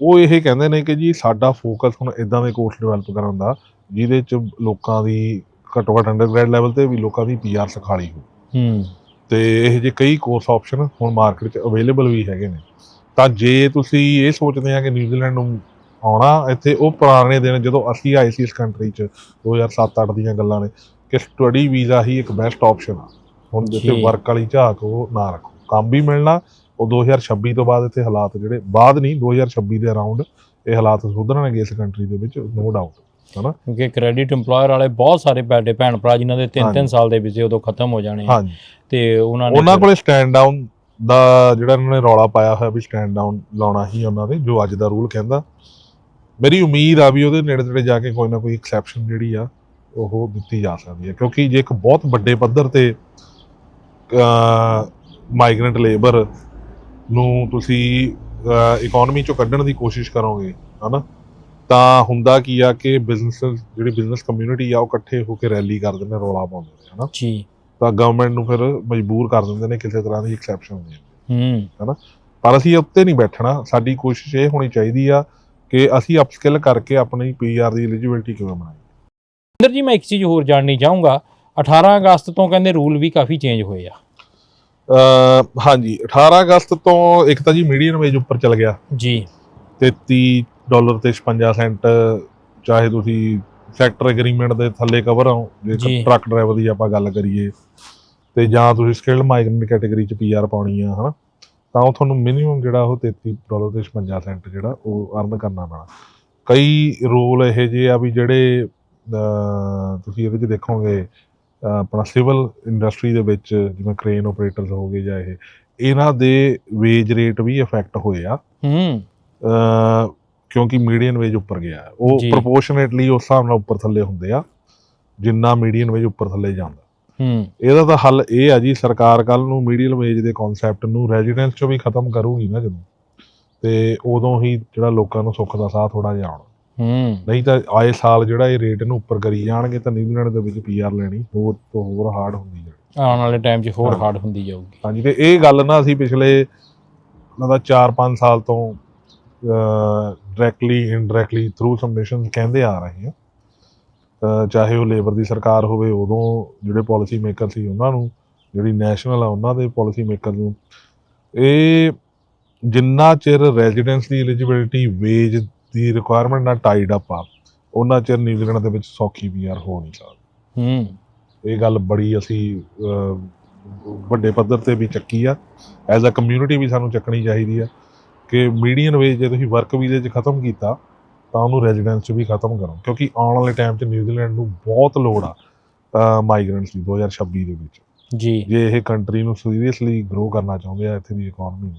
ਉਹ ਇਹ ਕਹਿੰਦੇ ਨੇ ਕਿ ਜੀ ਸਾਡਾ ਫੋਕਸ ਹੁਣ ਇਦਾਂ ਦੇ ਕੋਰਸ ਡਿਵੈਲਪ ਕਰਨ ਦਾ ਜਿਹਦੇ 'ਚ ਲੋਕਾਂ ਦੀ ਘੱਟੋ ਘੱਟ ਅੰਡਰਗ੍ਰੈਡ ਲੈਵਲ ਤੇ ਵੀ ਲੋਕਾਂ ਦੀ ਪੀਆਰ ਸਿਖਾਲੀ ਹੋ ਹੂੰ। ਤੇ ਇਹ ਜੇ ਕਈ ਕੋਰਸ ਆਪਸ਼ਨ ਹੁਣ ਮਾਰਕੀਟ 'ਚ ਅਵੇਲੇਬਲ ਵੀ ਹੈਗੇ ਨੇ। ਤਾਂ ਜੇ ਤੁਸੀਂ ਇਹ ਸੋਚਦੇ ਆ ਕਿ ਨਿਊਜ਼ੀਲੈਂਡ ਨੂੰ ਆਉਣਾ ਇੱਥੇ ਉਹ ਪੁਰਾਣੇ ਦਿਨ ਜਦੋਂ ਅਸੀਂ ਆਏ ਸੀ ਇਸ ਕੰਟਰੀ 'ਚ 2007-8 ਦੀਆਂ ਗੱਲਾਂ ਨੇ ਕਿ ਸਟੱਡੀ ਵੀਜ਼ਾ ਹੀ ਇੱਕ ਬੈਸਟ ਆਪਸ਼ਨ ਆ। ਹੁਣ ਜਿੱਥੇ। ਵਰਕ ਵਾਲੀ ਝਾਕ ਉਹ ਨਾ ਰੱਖੋ। ਕੰਮ ਵੀ ਮਿਲਣਾ ਉਹ 2026 ਤੋਂ ਬਾਅਦ ਇੱਥੇ ਹਾਲਾਤ ਜਿਹੜੇ ਬਾਅਦ ਨਹੀਂ 2026 ਦੇ ਅਰਾਊਂਡ ਇਹ ਹਾਲਾਤ ਸੁਧਰਨਗੇ ਇਸ ਕੰਟਰੀ ਦੇ ਵਿੱਚ ਨੋ ਡਾਊਟ ਹਨਾ? ਕਿਉਂਕਿ ਕ੍ਰੈਡਿਟ EMPLOYER ਵਾਲੇ ਬਹੁਤ ਸਾਰੇ ਬੈਡੇ ਭੈਣ ਭਰਾ ਜਿਨ੍ਹਾਂ ਦੇ 3-3 ਹਾਂਜੀ। ਸਾਲ ਦੇ ਵੀਜ਼ੇ ਉਦੋਂ ਖਤਮ ਹੋ ਜਾਣੇ ਆ। ਹਾਂਜੀ। ਤੇ ਉਹਨਾਂ ਨੇ ਉਹਨਾਂ ਕੋਲੇ ਸਟੈਂਡ ਡਾਊਨ ਦਾ ਜਿਹੜਾ ਇਹਨਾਂ ਨੇ ਰੌਲਾ ਪਾਇਆ ਹੋਇਆ ਵੀ ਸਟੈਂਡ ਡਾਊਨ ਲਾਉਣਾ ਹੀ ਉਹਨਾਂ ਦੇ ਜੋ ਅੱਜ ਦਾ ਰੂਲ ਕਹਿੰਦਾ। ਮੇਰੀ ਉਮੀਦ ਆ ਵੀ ਉਹਦੇ ਨੇੜੇ ਤੇੜੇ ਜਾ ਕੇ ਕੋਈ ਨਾ ਕੋਈ ਐਕਸੈਪਸ਼ਨ ਜਿਹੜੀ ਆ ਉਹ ਦਿੱਤੀ ਜਾ ਸਕਦੀ ਹੈ ਕਿਉਂਕਿ ਜੇ ਇੱਕ ਬਹੁਤ ਵੱਡੇ ਪੱਧਰ ਤੇ ਮਾਈਗ੍ਰੈਂਟ ਲੇਬਰ ਨੂੰ ਤੁਸੀਂ ਇਕਨੋਮੀ ਚੋਂ ਕੱਢਣ ਦੀ ਕੋਸ਼ਿਸ਼ ਕਰੋਗੇ ਹਨਾ? ਤਾਂ ਹੁੰਦਾ ਕੀ ਆ ਕਿ ਬਿਜ਼ਨਸ ਜਿਹੜੀ ਬਿਜ਼ਨਸ ਕਮਿਊਨਿਟੀ ਆ ਉਹ ਇਕੱਠੇ ਹੋ ਕੇ ਰੈਲੀ ਕਰਦੇ ਨੇ ਰੌਲਾ ਪਾਉਂਦੇ ਨੇ ਹਨਾ? ਜੀ। ਤਾਂ ਗਵਰਨਮੈਂਟ ਨੂੰ ਫਿਰ ਮਜਬੂਰ ਕਰ ਦਿੰਦੇ ਨੇ ਕਿਸੇ ਤਰ੍ਹਾਂ ਦੀ ਐਕਸੈਪਸ਼ਨ ਦੇਣ ਹੂੰ। ਪਰ ਅਸੀਂ ਉੱਤੇ ਨਹੀਂ ਬੈਠਣਾ। ਸਾਡੀ ਕੋਸ਼ਿਸ਼ ਇਹ ਹੋਣੀ ਚਾਹੀਦੀ ਆ ਕਿ ਅਸੀਂ ਅਪਸਕਿਲ ਕਰਕੇ ਆਪਣੀ ਪੀਆਰ ਦੀ ਐਲੀਜੀਬਿਲਟੀ ਕਿਵੇਂ ਬਣਾਈਏ। ਇੰਦਰ ਜੀ ਮੈਂ ਇੱਕ ਚੀਜ਼ ਹੋਰ ਜਾਣਨੀ ਚਾਹੂੰਗਾ। 18 ਅਗਸਤ ਤੋਂ ਕਹਿੰਦੇ ਰੂਲ ਵੀ ਕਾਫੀ ਚੇਂਜ ਹੋਏ ਆ। ਹਾਂਜੀ 18 ਅਗਸਤ ਤੋਂ ਇੱਕ ਤਾਂ ਜੀ ਮੀਡੀਅਨ ਵੇਜ ਉੱਪਰ ਚਲ ਗਿਆ। ਜੀ। 33 ਡਾਲਰ ਤੇ 56 ਸੈਂਟ ਚਾਹੇ ਤੁਸੀਂ ਸੈਕਟਰ ਐਗਰੀਮੈਂਟ ਦੇ ਥੱਲੇ ਕਵਰ ਹੋ ਜੇ ਜੀ। ਟਰੱਕ ਡਰਾਈਵਰ ਦੀ ਆਪਾਂ ਗੱਲ ਕਰੀਏ ਤੇ ਜਾਂ ਤੁਸੀਂ ਸਕਿਲਡ ਮਾਈਗ੍ਰੈਂਟ ਕੈਟਾਗਰੀ ਚ ਪੀਆਰ ਪਾਉਣੀ ਆ ਹਨਾ ਤਾਂ ਉਹ ਤੁਹਾਨੂੰ ਮਿਨੀਮਮ ਜਿਹੜਾ ਉਹ 33 ਡਾਲਰ ਤੇ 56 ਸੈਂਟ ਜਿਹੜਾ ਉਹ ਅਰਨ ਕਰਨਾ ਪੈਣਾ। ਕਈ ਰੋਲ ਇਹੋ ਜਿਹੇ ਆ ਵੀ ਜਿਹੜੇ ਤੁਸੀਂ ਇਹਦੇ 'ਚ ਦੇਖੋਗੇ ਆਪਣਾ ਸਿਵਲ ਇੰਡਸਟਰੀ ਦੇ ਵਿੱਚ ਜਿਵੇਂ ਕ੍ਰੇਨ ਆਪਰੇਟਰਸ ਹੋ ਗਏ ਜਾਂ ਇਹ ਇਹਨਾਂ ਦੇ ਵੇਜ ਰੇਟ ਵੀ ਇਫੈਕਟ ਹੋਏ ਆ। ਹੂੰ। ਕਿਉਂਕਿ ਮੀਡੀਅਨ ਵੇਜ ਉੱਪਰ ਗਿਆ। ਉਹ। ਪ੍ਰੋਪੋਰਸ਼ਨੇਟਲੀ ਉਸ ਹਿਸਾਬ ਨਾਲ ਉੱਪਰ ਥੱਲੇ ਹੁੰਦੇ ਆ ਜਿੰਨਾ ਮੀਡੀਅਨ ਵੇਜ ਉੱਪਰ ਥੱਲੇ ਜਾਂਦਾ। ਹੂੰ। ਇਹਦਾ ਤਾਂ ਹੱਲ ਇਹ ਆ ਜੀ ਸਰਕਾਰ ਕੱਲ ਨੂੰ ਮੀਡੀਅਮ ਵੇਜ ਦੇ ਕਨਸੈਪਟ ਨੂੰ ਰੈਜ਼ੀਡੈਂਸ ਚੋਂ ਵੀ ਖਤਮ ਕਰੂਗੀ ਨਾ ਜਦੋਂ। ਤੇ ਉਦੋਂ ਹੀ ਜਿਹੜਾ ਲੋਕਾਂ ਨੂੰ ਸੁੱਖ ਦਾ ਸਾਹ ਥੋੜਾ ਜਿਹਾ ਆਉਣਾ। ਹੂੰ। ਨਹੀਂ ਤਾਂ ਆਏ ਸਾਲ ਜਿਹੜਾ ਇਹ ਰੇਟ ਨੂੰ ਉੱਪਰ ਕਰੀ ਜਾਣਗੇ ਤਾਂ ਨਿਊਜ਼ੀਲੈਂਡ ਦੇ ਵਿੱਚ ਪੀਆਰ ਲੈਣੀ ਹੋਰ ਤੋਂ ਹੋਰ ਹਾਰਡ ਹੁੰਦੀ ਜਾਣੀ। ਆਉਣ ਵਾਲੇ ਟਾਈਮ 'ਚ ਹੋਰ। ਹਾਰਡ ਹੁੰਦੀ ਜਾਊਗੀ। ਹਾਂਜੀ ਤੇ ਇਹ ਗੱਲ ਨਾ ਅਸੀਂ ਪਿਛਲੇ ਮਤਲਬ 4-5 ਸਾਲ ਤੋਂ ਡਾਇਰੈਕਟਲੀ ਇਨਡਾਇਰੈਕਟਲੀ ਥਰੂ ਸਬਮਿਸ਼ਨ ਕਹਿੰਦੇ ਆ ਰਹੇ ਹਾਂ ਅਹ ਚਾਹੇ ਉਹ ਲੇਬਰ ਦੀ ਸਰਕਾਰ ਹੋਵੇ ਉਦੋਂ ਜਿਹੜੇ ਪਾਲਿਸੀ ਮੇਕਰ ਸੀ ਉਹਨਾਂ ਨੂੰ ਜਿਹੜੀ ਨੈਸ਼ਨਲ ਆ ਉਹਨਾਂ ਦੇ ਪਾਲਿਸੀ ਮੇਕਰ ਨੂੰ ਇਹ ਜਿੰਨਾ ਚਿਰ ਰੈਜ਼ੀਡੈਂਸ ਦੀ ਐਲੀਜੀਬਿਲਿਟੀ ਵੇਜ ਦੀ ਰਿਕੁਆਇਰਮੈਂਟ ਨਾਲ ਟਾਈਡ ਅਪ ਆ ਉਹਨਾਂ ਚਿਰ ਨਿਊਜ਼ੀਲੈਂਡ ਦੇ ਵਿੱਚ ਸੌਖੀ ਪੀਆਰ ਹੋ ਨਹੀਂ ਸਕਦੀ। ਹੂੰ। ਇਹ ਗੱਲ ਬੜੀ ਅਸੀਂ ਵੱਡੇ ਪੱਧਰ ਤੇ ਵੀ ਚੱਕੀ ਆ। ਐਜ਼ ਅ ਕਮਿਊਨਿਟੀ ਵੀ ਸਾਨੂੰ ਚੱਕਣੀ ਚਾਹੀਦੀ ਆ। ਕਿ ਮੀਡੀਅਨ ਵੇਜ ਜੇ ਤੁਸੀਂ ਵਰਕ ਵੀਜ਼ੇ 'ਚ ਖਤਮ ਕੀਤਾ ਤਾਂ ਉਹਨੂੰ ਰੈਜ਼ੀਡੈਂਸ 'ਚ ਵੀ ਖਤਮ ਕਰੋ। ਕਿਉਂਕਿ ਆਉਣ ਵਾਲੇ ਟਾਈਮ 'ਚ ਨਿਊਜ਼ੀਲੈਂਡ ਨੂੰ ਬਹੁਤ ਲੋੜ ਆ ਮਾਈਗ੍ਰੈਂਟਸ ਦੀ 2026 ਦੇ ਵਿੱਚ। ਜੀ। ਜੇ ਇਹ ਕੰਟਰੀ ਨੂੰ ਸੀਰੀਅਸਲੀ ਗਰੋ ਕਰਨਾ ਚਾਹੁੰਦੇ ਆ ਇੱਥੇ ਦੀ ਇਕਨੋਮੀ ਨੂੰ।